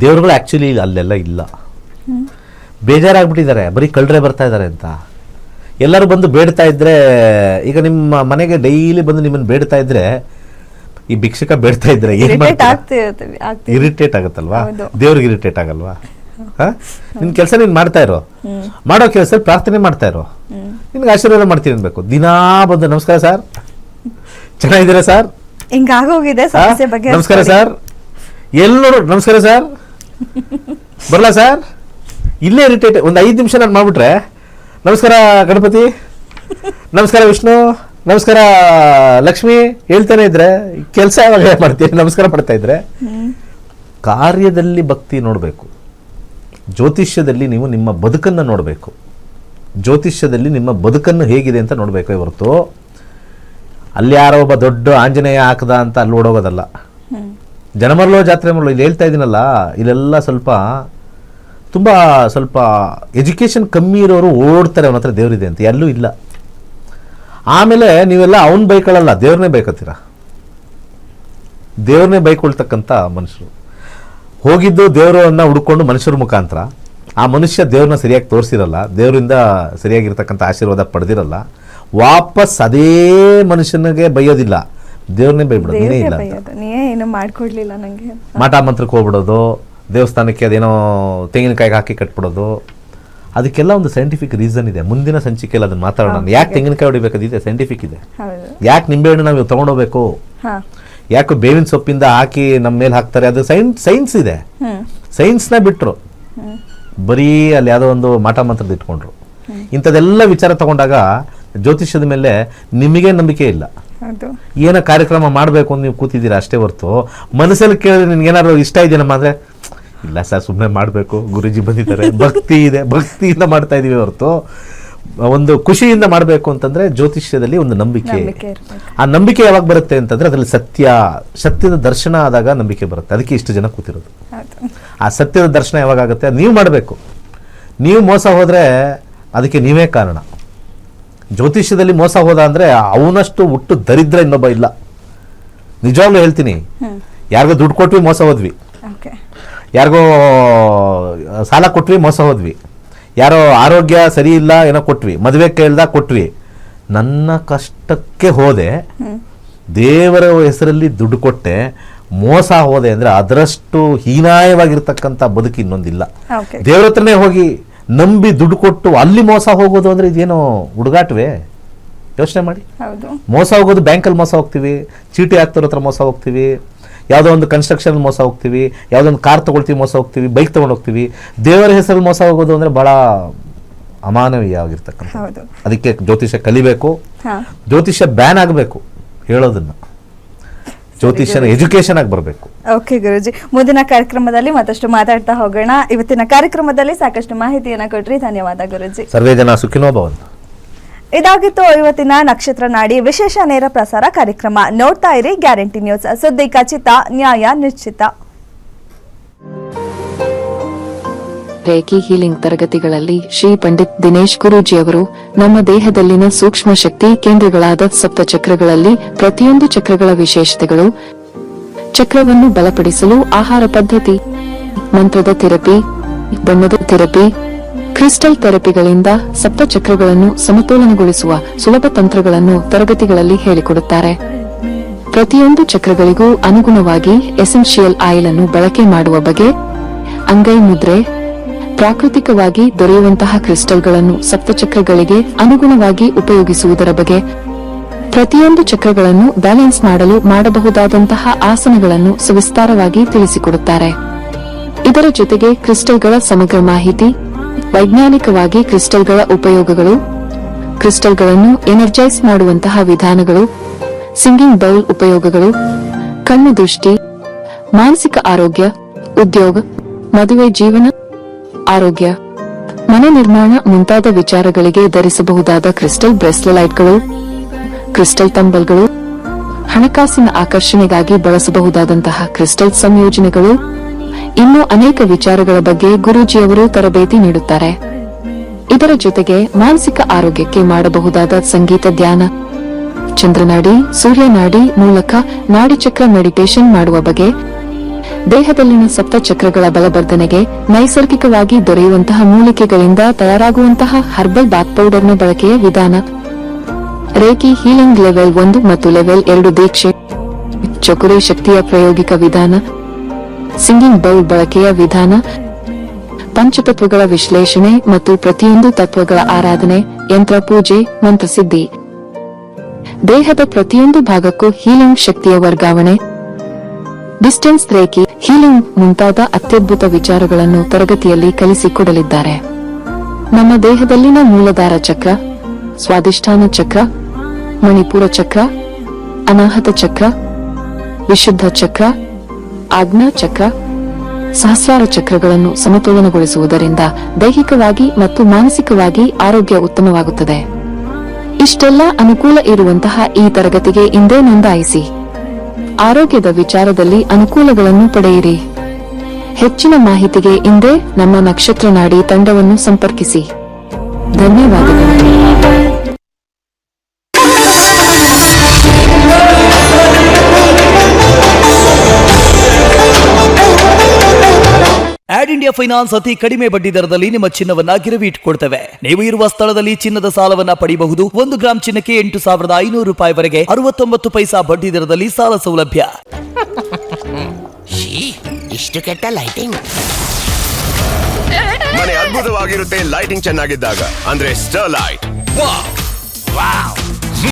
ದೇವ್ರುಗಳು ಆ್ಯಕ್ಚುಲಿ ಅಲ್ಲೆಲ್ಲ ಇಲ್ಲ. ಬೇಜಾರಾಗ್ಬಿಟ್ಟಿದ್ದಾರೆ. ಬರೀ ಕಳ್ಳರೆ ಬರ್ತಾ ಇದ್ದಾರೆ ಅಂತ. ಎಲ್ಲರೂ ಬಂದು ಬೇಡ್ತಾ ಇದ್ರೆ ಈಗ ನಿಮ್ಮ ಮನೆಗೆ ಡೈಲಿ ಬಂದು ನಿಮ್ಮನ್ನು ಬೇಡ್ತಾ ಇದ್ರೆ ಈ ಭಿಕ್ಷಕ ಬೇಡ್ತಾ ಇದ್ರೆ ಏನ್ ಇರಿಟೇಟ್ ಆಗುತ್ತಲ್ವಾ. ದೇವ್ರಿಗೆ ಇರಿಟೇಟ್ ಆಗಲ್ವಾ? ಹಾ? ನಿನ್ ಕೆಲಸ ನೀನ್ ಮಾಡ್ತಾ ಇರೋ. ಮಾಡೋ ಕೆಲಸ ಪ್ರಾರ್ಥನೆ ಮಾಡ್ತಾ ಇರೋ. ನಿನ್ಗೆ ಆಶೀರ್ವಾದ ಮಾಡ್ತೀನಿ ಅನ್ಬೇಕು. ದಿನಾ ಬಂದು ನಮಸ್ಕಾರ ಸರ್. ಚೆನ್ನಾಗಿದ್ದೀರಾ ಸರ್? ಹಿಂಗಾಗೋಗಿದೆ ನಮಸ್ಕಾರ ಸರ್. ಎಲ್ಲರೂ ನಮಸ್ಕಾರ ಸರ್. ಬರಲ್ಲ ಸರ್? ಇಲ್ಲೇ ಇರಿಟೇಟ್ ಒಂದು ಐದು ನಿಮಿಷ ನಾನು ಮಾಡ್ಬಿಟ್ರೆ ನಮಸ್ಕಾರ ಗಣಪತಿ. ನಮಸ್ಕಾರ ವಿಷ್ಣು. ನಮಸ್ಕಾರ ಲಕ್ಷ್ಮಿ. ಹೇಳ್ತಾನೆ ಇದ್ರೆ ಕೆಲಸ ಯಾವಾಗ ಮಾಡ್ತೀನಿ ನಮಸ್ಕಾರ ಪಡ್ತಾ ಇದ್ರೆ. ಕಾರ್ಯದಲ್ಲಿ ಭಕ್ತಿ ನೋಡಬೇಕು. ಜ್ಯೋತಿಷ್ಯದಲ್ಲಿ ನೀವು ನಿಮ್ಮ ಬದುಕನ್ನು ನೋಡಬೇಕು. ಜ್ಯೋತಿಷ್ಯದಲ್ಲಿ ನಿಮ್ಮ ಬದುಕನ್ನು ಹೇಗಿದೆ ಅಂತ ನೋಡಬೇಕು ಹೊರತು. ಅಲ್ಲಿ ಯಾರೋ ಒಬ್ಬ ದೊಡ್ಡ ಆಂಜನೇಯ ಹಾಕದ ಅಂತ ಅಲ್ಲಿ ಓಡೋಗೋದಲ್ಲ. ಜನಮರ್ಲೋ ಜಾತ್ರೆ ಮರಲೋ ಇಲ್ಲಿ ಹೇಳ್ತಾ ಇದ್ದೀನಲ್ಲ ಇಲ್ಲೆಲ್ಲ ಸ್ವಲ್ಪ ತುಂಬ ಸ್ವಲ್ಪ ಎಜುಕೇಷನ್ ಕಮ್ಮಿ ಇರೋರು ಓಡ್ತಾರೆ ಅವನ ಹತ್ರ ದೇವರಿದೆ ಅಂತ. ಎಲ್ಲೂ ಇಲ್ಲ. ಆಮೇಲೆ ನೀವೆಲ್ಲ ಅವನ ಬೈಕೊಳ್ಳಲ್ಲ ದೇವ್ರನ್ನೇ ಬೈಕೋತೀರ? ದೇವ್ರನ್ನೇ ಬೈಕೊಳ್ತಕ್ಕಂಥ ಮನುಷ್ಯರು. ಹೋಗಿದ್ದು ದೇವರನ್ನ ಹುಡ್ಕೊಂಡು ಮನುಷ್ಯರ ಮುಖಾಂತರ. ಆ ಮನುಷ್ಯ ದೇವ್ರನ್ನ ಸರಿಯಾಗಿ ತೋರಿಸಿರಲ್ಲ ದೇವರಿಂದ ಸರಿಯಾಗಿರ್ತಕ್ಕಂಥ ಆಶೀರ್ವಾದ ಪಡೆದಿರಲ್ಲ. ವಾಪಸ್ ಅದೇ ಮನುಷ್ಯನಿಗೆ ಬೈಯೋದಿಲ್ಲ. ದೇವ್ರನ್ನೇ ಬೈಬಿಡೋದು. ನೀನೇ ಇಲ್ಲ ಮಾಡ್ಕೊಡ್ಲಿಲ್ಲ ನನಗೆ ಮಾಟ ಮಂತ್ರಕ್ಕೆ ಹೋಗ್ಬಿಡೋದು. ದೇವಸ್ಥಾನಕ್ಕೆ ಅದೇನೋ ತೆಂಗಿನಕಾಯಿಗೆ ಹಾಕಿ ಕಟ್ಬಿಡೋದು. ಅದಕ್ಕೆಲ್ಲ ಒಂದು ಸೈಂಟಿಫಿಕ್ ರೀಸನ್ ಇದೆ. ಮುಂದಿನ ಸಂಚಿಕೆಯಲ್ಲಿ ಅದನ್ನ ಮಾತಾಡೋಣ. ಯಾಕೆ ತೆಂಗಿನಕಾಯಿ ಹೊಡಿಬೇಕದಿದೆ ಸೈಂಟಿಫಿಕ್ ಇದೆ. ಯಾಕೆ ನಿಂಬೆಹಣ್ಣು ನಾವು ತಗೊಂಡೋಗ್ಬೇಕು? ಯಾಕೆ ಬೇವಿನ ಸೊಪ್ಪಿಂದ ಹಾಕಿ ನಮ್ಮ ಮೇಲೆ ಹಾಕ್ತಾರೆ? ಅದು ಸೈನ್ಸ್ ಸೈನ್ಸ್ ಇದೆ. ಸೈನ್ಸ್ನ ಬಿಟ್ಟರು ಬರೀ ಅಲ್ಲಿ ಯಾವುದೋ ಒಂದು ಮಾಟ ಮಂತ್ರದ ಇಟ್ಕೊಂಡ್ರು. ಇಂಥದ್ದೆಲ್ಲ ವಿಚಾರ ತಗೊಂಡಾಗ ಜ್ಯೋತಿಷ್ಯದ ಮೇಲೆ ನಿಮಗೆ ನಂಬಿಕೆ ಇಲ್ಲ. ಏನೋ ಕಾರ್ಯಕ್ರಮ ಮಾಡಬೇಕು ಅಂತ ನೀವು ಕೂತಿದ್ದೀರಾ ಅಷ್ಟೇ ಹೊರತು. ಮನಸ್ಸಲ್ಲಿ ಕೇಳಿದ್ರೆ ನಿನ್ಗೆ ಏನಾದ್ರು ಇಷ್ಟ ಇದೆಯಮ್ಮ ಅಂದ್ರೆ ಇಲ್ಲ ಸರ್ ಸುಮ್ಮನೆ ಮಾಡಬೇಕು. ಗುರುಜಿ ಬಂದಿದ್ದಾರೆ. ಭಕ್ತಿ ಇದೆ. ಭಕ್ತಿಯಿಂದ ಮಾಡ್ತಾ ಇದ್ದೀವಿ ಹೊರತು. ಒಂದು ಖುಷಿಯಿಂದ ಮಾಡಬೇಕು ಅಂತಂದ್ರೆ ಜ್ಯೋತಿಷ್ಯದಲ್ಲಿ ಒಂದು ನಂಬಿಕೆ ಆ ನಂಬಿಕೆ ಯಾವಾಗ ಬರುತ್ತೆ ಅಂತಂದ್ರೆ ಅದರಲ್ಲಿ ಸತ್ಯ ಸತ್ಯದ ದರ್ಶನ ಆದಾಗ ನಂಬಿಕೆ ಬರುತ್ತೆ. ಅದಕ್ಕೆ ಇಷ್ಟು ಜನ ಕೂತಿರೋದು. ಆ ಸತ್ಯದ ದರ್ಶನ ಯಾವಾಗ ಆಗುತ್ತೆ? ಅದು ನೀವು ಮಾಡಬೇಕು. ನೀವು ಮೋಸ ಹೋದರೆ ಅದಕ್ಕೆ ನೀವೇ ಕಾರಣ. ಜ್ಯೋತಿಷ್ಯದಲ್ಲಿ ಮೋಸ ಹೋದ ಅಂದರೆ ಅವನಷ್ಟು ಹುಟ್ಟು ದರಿದ್ರ ಇನ್ನೊಬ್ಬ ಇಲ್ಲ. ನಿಜವಾಗ್ಲೂ ಹೇಳ್ತೀನಿ. ಯಾರಿಗೋ ದುಡ್ಡು ಕೊಟ್ವಿ ಮೋಸ ಹೋದ್ವಿ. ಯಾರಿಗೋ ಸಾಲ ಕೊಟ್ವಿ ಮೋಸ ಹೋದ್ವಿ. ಯಾರೋ ಆರೋಗ್ಯ ಸರಿ ಇಲ್ಲ ಏನೋ ಕೊಟ್ವಿ. ಮದುವೆ ಕೇಳ್ದ ಕೊಟ್ವಿ. ನನ್ನ ಕಷ್ಟಕ್ಕೆ ಹೋದೆ. ದೇವರ ಹೆಸರಲ್ಲಿ ದುಡ್ಡು ಕೊಟ್ಟೆ. ಮೋಸ ಹೋದೆ ಅಂದರೆ ಅದರಷ್ಟು ಹೀನಾಯವಾಗಿರ್ತಕ್ಕಂಥ ಬದುಕು ಇನ್ನೊಂದಿಲ್ಲ. ದೇವ್ರ ಹತ್ರನೇ ಹೋಗಿ ನಂಬಿ ದುಡ್ಡು ಕೊಟ್ಟು ಅಲ್ಲಿ ಮೋಸ ಹೋಗೋದು ಅಂದರೆ ಇದೇನೋ ಹುಡುಗಾಟವೇ? ಯೋಚನೆ ಮಾಡಿ. ಮೋಸ ಹೋಗೋದು ಬ್ಯಾಂಕಲ್ಲಿ ಮೋಸ ಹೋಗ್ತೀವಿ. ಚೀಟಿ ಹಾಕ್ತಾರ ಹತ್ರ ಮೋಸ ಹೋಗ್ತೀವಿ. ಯಾವುದೋ ಒಂದು ಕನ್ಸ್ಟ್ರಕ್ಷನ್ ಮೋಸ ಹೋಗ್ತೀವಿ ಯಾವುದೋ ಒಂದು ಕಾರ್ ತೊಗೊಳ್ತೀವಿ ಮೋಸ ಹೋಗ್ತೀವಿ ಬೈಕ್ ತೊಗೊಂಡು ಹೋಗ್ತೀವಿ. ದೇವರ ಹೆಸರಲ್ಲಿ ಮೋಸ ಹೋಗೋದು ಅಂದರೆ ಭಾಳ ಅಮಾನವೀಯವಾಗಿರ್ತಕ್ಕಂಥ ಅದಕ್ಕೆ ಜ್ಯೋತಿಷ್ಯ ಕಲಿಬೇಕು. ಜ್ಯೋತಿಷ್ಯ ಬ್ಯಾನ್ ಆಗಬೇಕು ಹೇಳೋದನ್ನು. ಜ್ಯೋತಿಷ್ಯನ ಎಜುಕೇಶನ್ ಆಗಿ ಬರಬೇಕು. ಓಕೆ ಗುರುಜಿ. ಮುಂದಿನ ಕಾರ್ಯಕ್ರಮದಲ್ಲಿ ಮತ್ತಷ್ಟು ಮಾತಾಡ್ತಾ ಹೋಗೋಣ. ಇವತ್ತಿನ ಕಾರ್ಯಕ್ರಮದಲ್ಲಿ ಸಾಕಷ್ಟು ಮಾಹಿತಿಯನ್ನು ಕೊಟ್ರಿ. ಧನ್ಯವಾದ ಗುರುಜಿ. ಸರ್ವೇ ಜನ ಸುಖಿನೋ ಭವಂತು. ಇದಾಗಿತ್ತು ಇವತ್ತಿನ ನಕ್ಷತ್ರ ನಾಡಿ ವಿಶೇಷ ನೇರ ಪ್ರಸಾರ ಕಾರ್ಯಕ್ರಮ. ನೋಡ್ತಾ ಇರಿ ಗ್ಯಾರಂಟಿ ನ್ಯೂಸ್. ಸುದ್ದಿ ಖಚಿತ, ನ್ಯಾಯ ನಿಶ್ಚಿತ. ರೇಖಿ ಹೀಲಿಂಗ್ ತರಗತಿಗಳಲ್ಲಿ ಶ್ರೀ ಪಂಡಿತ್ ದಿನೇಶ್ ಗುರೂಜಿ ಅವರು ನಮ್ಮ ದೇಹದಲ್ಲಿನ ಸೂಕ್ಷ್ಮ ಶಕ್ತಿ ಕೇಂದ್ರಗಳಾದ ಸಪ್ತ ಚಕ್ರಗಳಲ್ಲಿ ಪ್ರತಿಯೊಂದು ಚಕ್ರಗಳ ವಿಶೇಷತೆಗಳು, ಚಕ್ರವನ್ನು ಬಲಪಡಿಸಲು ಆಹಾರ ಪದ್ಧತಿ, ಮಂತ್ರದ ಥೆರಪಿ, ಬಣ್ಣದ ಥೆರಪಿ ಕ್ರಿಸ್ಟಲ್ ಥೆರಪಿಗಳಿಂದ ಸಪ್ತ ಚಕ್ರಗಳನ್ನು ಸಮತೋಲನಗೊಳಿಸುವ ಸುಲಭ ತಂತ್ರಗಳನ್ನು ತರಗತಿಗಳಲ್ಲಿ ಹೇಳಿಕೊಡುತ್ತಾರೆ. ಪ್ರತಿಯೊಂದು ಚಕ್ರಗಳಿಗೂ ಅನುಗುಣವಾಗಿ ಎಸೆನ್ಷಿಯಲ್ ಆಯಿಲ್ ಅನ್ನು ಬಳಕೆ ಮಾಡುವ ಬಗೆ, ಅಂಗೈ ಮುದ್ರೆ, ಪ್ರಾಕೃತಿಕವಾಗಿ ದೊರೆಯುವಂತಹ ಕ್ರಿಸ್ಟಲ್ಗಳನ್ನು ಸಪ್ತಚಕ್ರಗಳಿಗೆ ಅನುಗುಣವಾಗಿ ಉಪಯೋಗಿಸುವುದರ ಬಗ್ಗೆ ಪ್ರತಿಯೊಂದು ಚಕ್ರಗಳನ್ನು ಬ್ಯಾಲೆನ್ಸ್ ಮಾಡಲು ಮಾಡಬಹುದಾದಂತಹ ಆಸನಗಳನ್ನು ಸವಿಸ್ತಾರವಾಗಿ ತಿಳಿಸಿಕೊಡುತ್ತಾರೆ. ಇದರ ಜೊತೆಗೆ ಕ್ರಿಸ್ಟಲ್ಗಳ ಸಮಗ್ರ ಮಾಹಿತಿ ವೈಜ್ಞಾನಿಕವಾಗಿ ಕ್ರಿಸ್ಟಲ್ಗಳ ಉಪಯೋಗಗಳು, ಕ್ರಿಸ್ಟಲ್ಗಳನ್ನು ಎನರ್ಜೈಸ್ ಮಾಡುವಂತಹ ವಿಧಾನಗಳು, ಸಿಂಗಿಂಗ್ ಬೌಲ್ ಉಪಯೋಗಗಳು, ಕಣ್ಣು ದೃಷ್ಟಿ, ಮಾನಸಿಕ ಆರೋಗ್ಯ, ಉದ್ಯೋಗ, ಮದುವೆ ಜೀವನ, ಆರೋಗ್ಯ, ಮನೆ ನಿರ್ಮಾಣ ಮುಂತಾದ ವಿಚಾರಗಳಿಗೆ ಧರಿಸಬಹುದಾದ ಕ್ರಿಸ್ಟಲ್ ಬ್ರೆಸ್ಲೆಲೈಟ್ಗಳು, ಕ್ರಿಸ್ಟಲ್ ತಂಬಲ್ಗಳು, ಹಣಕಾಸಿನ ಆಕರ್ಷಣೆಗಾಗಿ ಬಳಸಬಹುದಾದಂತಹ ಕ್ರಿಸ್ಟಲ್ ಸಂಯೋಜನೆಗಳು ಇನ್ನೂ ಅನೇಕ ವಿಚಾರಗಳ ಬಗ್ಗೆ ಗುರೂಜಿಯವರು ತರಬೇತಿ ನೀಡುತ್ತಾರೆ. ಇದರ ಜೊತೆಗೆ ಮಾನಸಿಕ ಆರೋಗ್ಯಕ್ಕೆ ಮಾಡಬಹುದಾದ ಸಂಗೀತ ಧ್ಯಾನ, ಚಂದ್ರನಾಡಿ, ಸೂರ್ಯನಾಡಿ ಮೂಲಕ ನಾಡಿಚಕ್ರ ಮೆಡಿಟೇಷನ್ ಮಾಡುವ ಬಗೆ ದೇಹದಲ್ಲಿನ ಸಪ್ತ ಚಕ್ರಗಳ ಬಲವರ್ಧನೆಗೆ ನೈಸರ್ಗಿಕವಾಗಿ ದೊರೆಯುವಂತಹ ಮೂಲಿಕೆಗಳಿಂದ ತಯಾರಾಗುವಂತಹ ಹರ್ಬಲ್ ಬಾತ್ ಪೌಡರ್ನ ಬಳಕೆಯ ವಿಧಾನ. ರೇಖಿ ಹೀಲಿಂಗ್ ಲೆವೆಲ್ ಒಂದು ಮತ್ತು ಲೆವೆಲ್ ಎರಡು ದೀಕ್ಷೆ, ಚಕುರಿ ಶಕ್ತಿಯ ಪ್ರಾಯೋಗಿಕ ವಿಧಾನ. ಸಿಂಗಿಂಗ್ ಬೌಲ್ ಬಳಕೆಯ ವಿಧಾನ. ಪಂಚತತ್ವಗಳ ವಿಶ್ಲೇಷಣೆ ಮತ್ತು ಪ್ರತಿಯೊಂದು ತತ್ವಗಳ ಆರಾಧನೆ, ಯಂತ್ರ ಪೂಜೆ ಮಂತ್ರಸಿದ್ಧಿ ದೇಹದ ಪ್ರತಿಯೊಂದು ಭಾಗಕ್ಕೂ ಹೀಲಿಂಗ್ ಶಕ್ತಿಯ ವರ್ಗಾವಣೆ. ಡಿಸ್ಟೆನ್ಸ್ ರೇಖೆ, ಹೀಲಿಂಗ್ ಮುಂತಾದ ಅತ್ಯದ್ಭುತ ವಿಚಾರಗಳನ್ನು ತರಗತಿಯಲ್ಲಿ ಕಲಿಸಿಕೊಡಲಿದ್ದಾರೆ. ನಮ್ಮ ದೇಹದಲ್ಲಿನ ಮೂಲಧಾರ ಚಕ್ರ ಸ್ವಾದಿಷ್ಠಾನ ಚಕ್ರ, ಮಣಿಪುರ ಚಕ್ರ, ಅನಾಹತ ಚಕ್ರ, ವಿಶುದ್ಧ ಚಕ್ರ ಆಜ್ಞಾ ಚಕ್ರ ಸಹಸ್ರಾರ ಚಕ್ರಗಳನ್ನು ಸಮತೋಲನಗೊಳಿಸುವುದರಿಂದ ದೈಹಿಕವಾಗಿ ಮತ್ತು ಮಾನಸಿಕವಾಗಿ ಆರೋಗ್ಯ ಉತ್ತಮವಾಗುತ್ತದೆ. ಇಷ್ಟೆಲ್ಲ ಅನುಕೂಲ ಇರುವಂತಹ ಈ ತರಗತಿಗೆ ಇಂದೇ ನೋಂದಾಯಿಸಿ. ಆರೋಗ್ಯದ ವಿಚಾರದಲ್ಲಿ ಅನುಕೂಲಗಳನ್ನು ಪಡೆಯಿರಿ. ಹೆಚ್ಚಿನ ಮಾಹಿತಿಗೆ ಇಂದೇ ನಮ್ಮ ನಕ್ಷತ್ರ ನಾಡಿ ತಂಡವನ್ನು ಸಂಪರ್ಕಿಸಿ. ಧನ್ಯವಾದಗಳು. ಇಂಡಿಯಾ ಫೈನಾನ್ಸ್ ಅತಿ ಕಡಿಮೆ ಬಡ್ಡಿ ದರದಲ್ಲಿ ನಿಮ್ಮ ಚಿನ್ನವನ್ನ ಗಿರವಿ ಇಟ್ಕೊಡ್ತೇವೆ ನೀವು ಇರುವ ಸ್ಥಳದಲ್ಲಿ ಚಿನ್ನದ ಸಾಲವನ್ನ ಪಡೆಯಬಹುದು ಒಂದು ಗ್ರಾಂ ಚಿನ್ನಕ್ಕೆ ಎಂಟು ಸಾವಿರದ ಐನೂರು ರೂಪಾಯಿವರೆಗೆ ಅರವತ್ತೊಂಬತ್ತು ಪೈಸಾ ಬಡ್ಡಿ ದರದಲ್ಲಿ ಸಾಲ ಸೌಲಭ್ಯ. <laughs> ಇಷ್ಟು ಕೆಟ್ಟ ಲೈಟಿಂಗ್ ಮನೆ ಅದ್ಭುತವಾಗಿರುತ್ತೆ ಲೈಟಿಂಗ್ ಚೆನ್ನಾಗಿದ್ದಾಗ. ಅಂದ್ರೆ ಸ್ಟರ್ ಲೈಟ್ ವಾವ್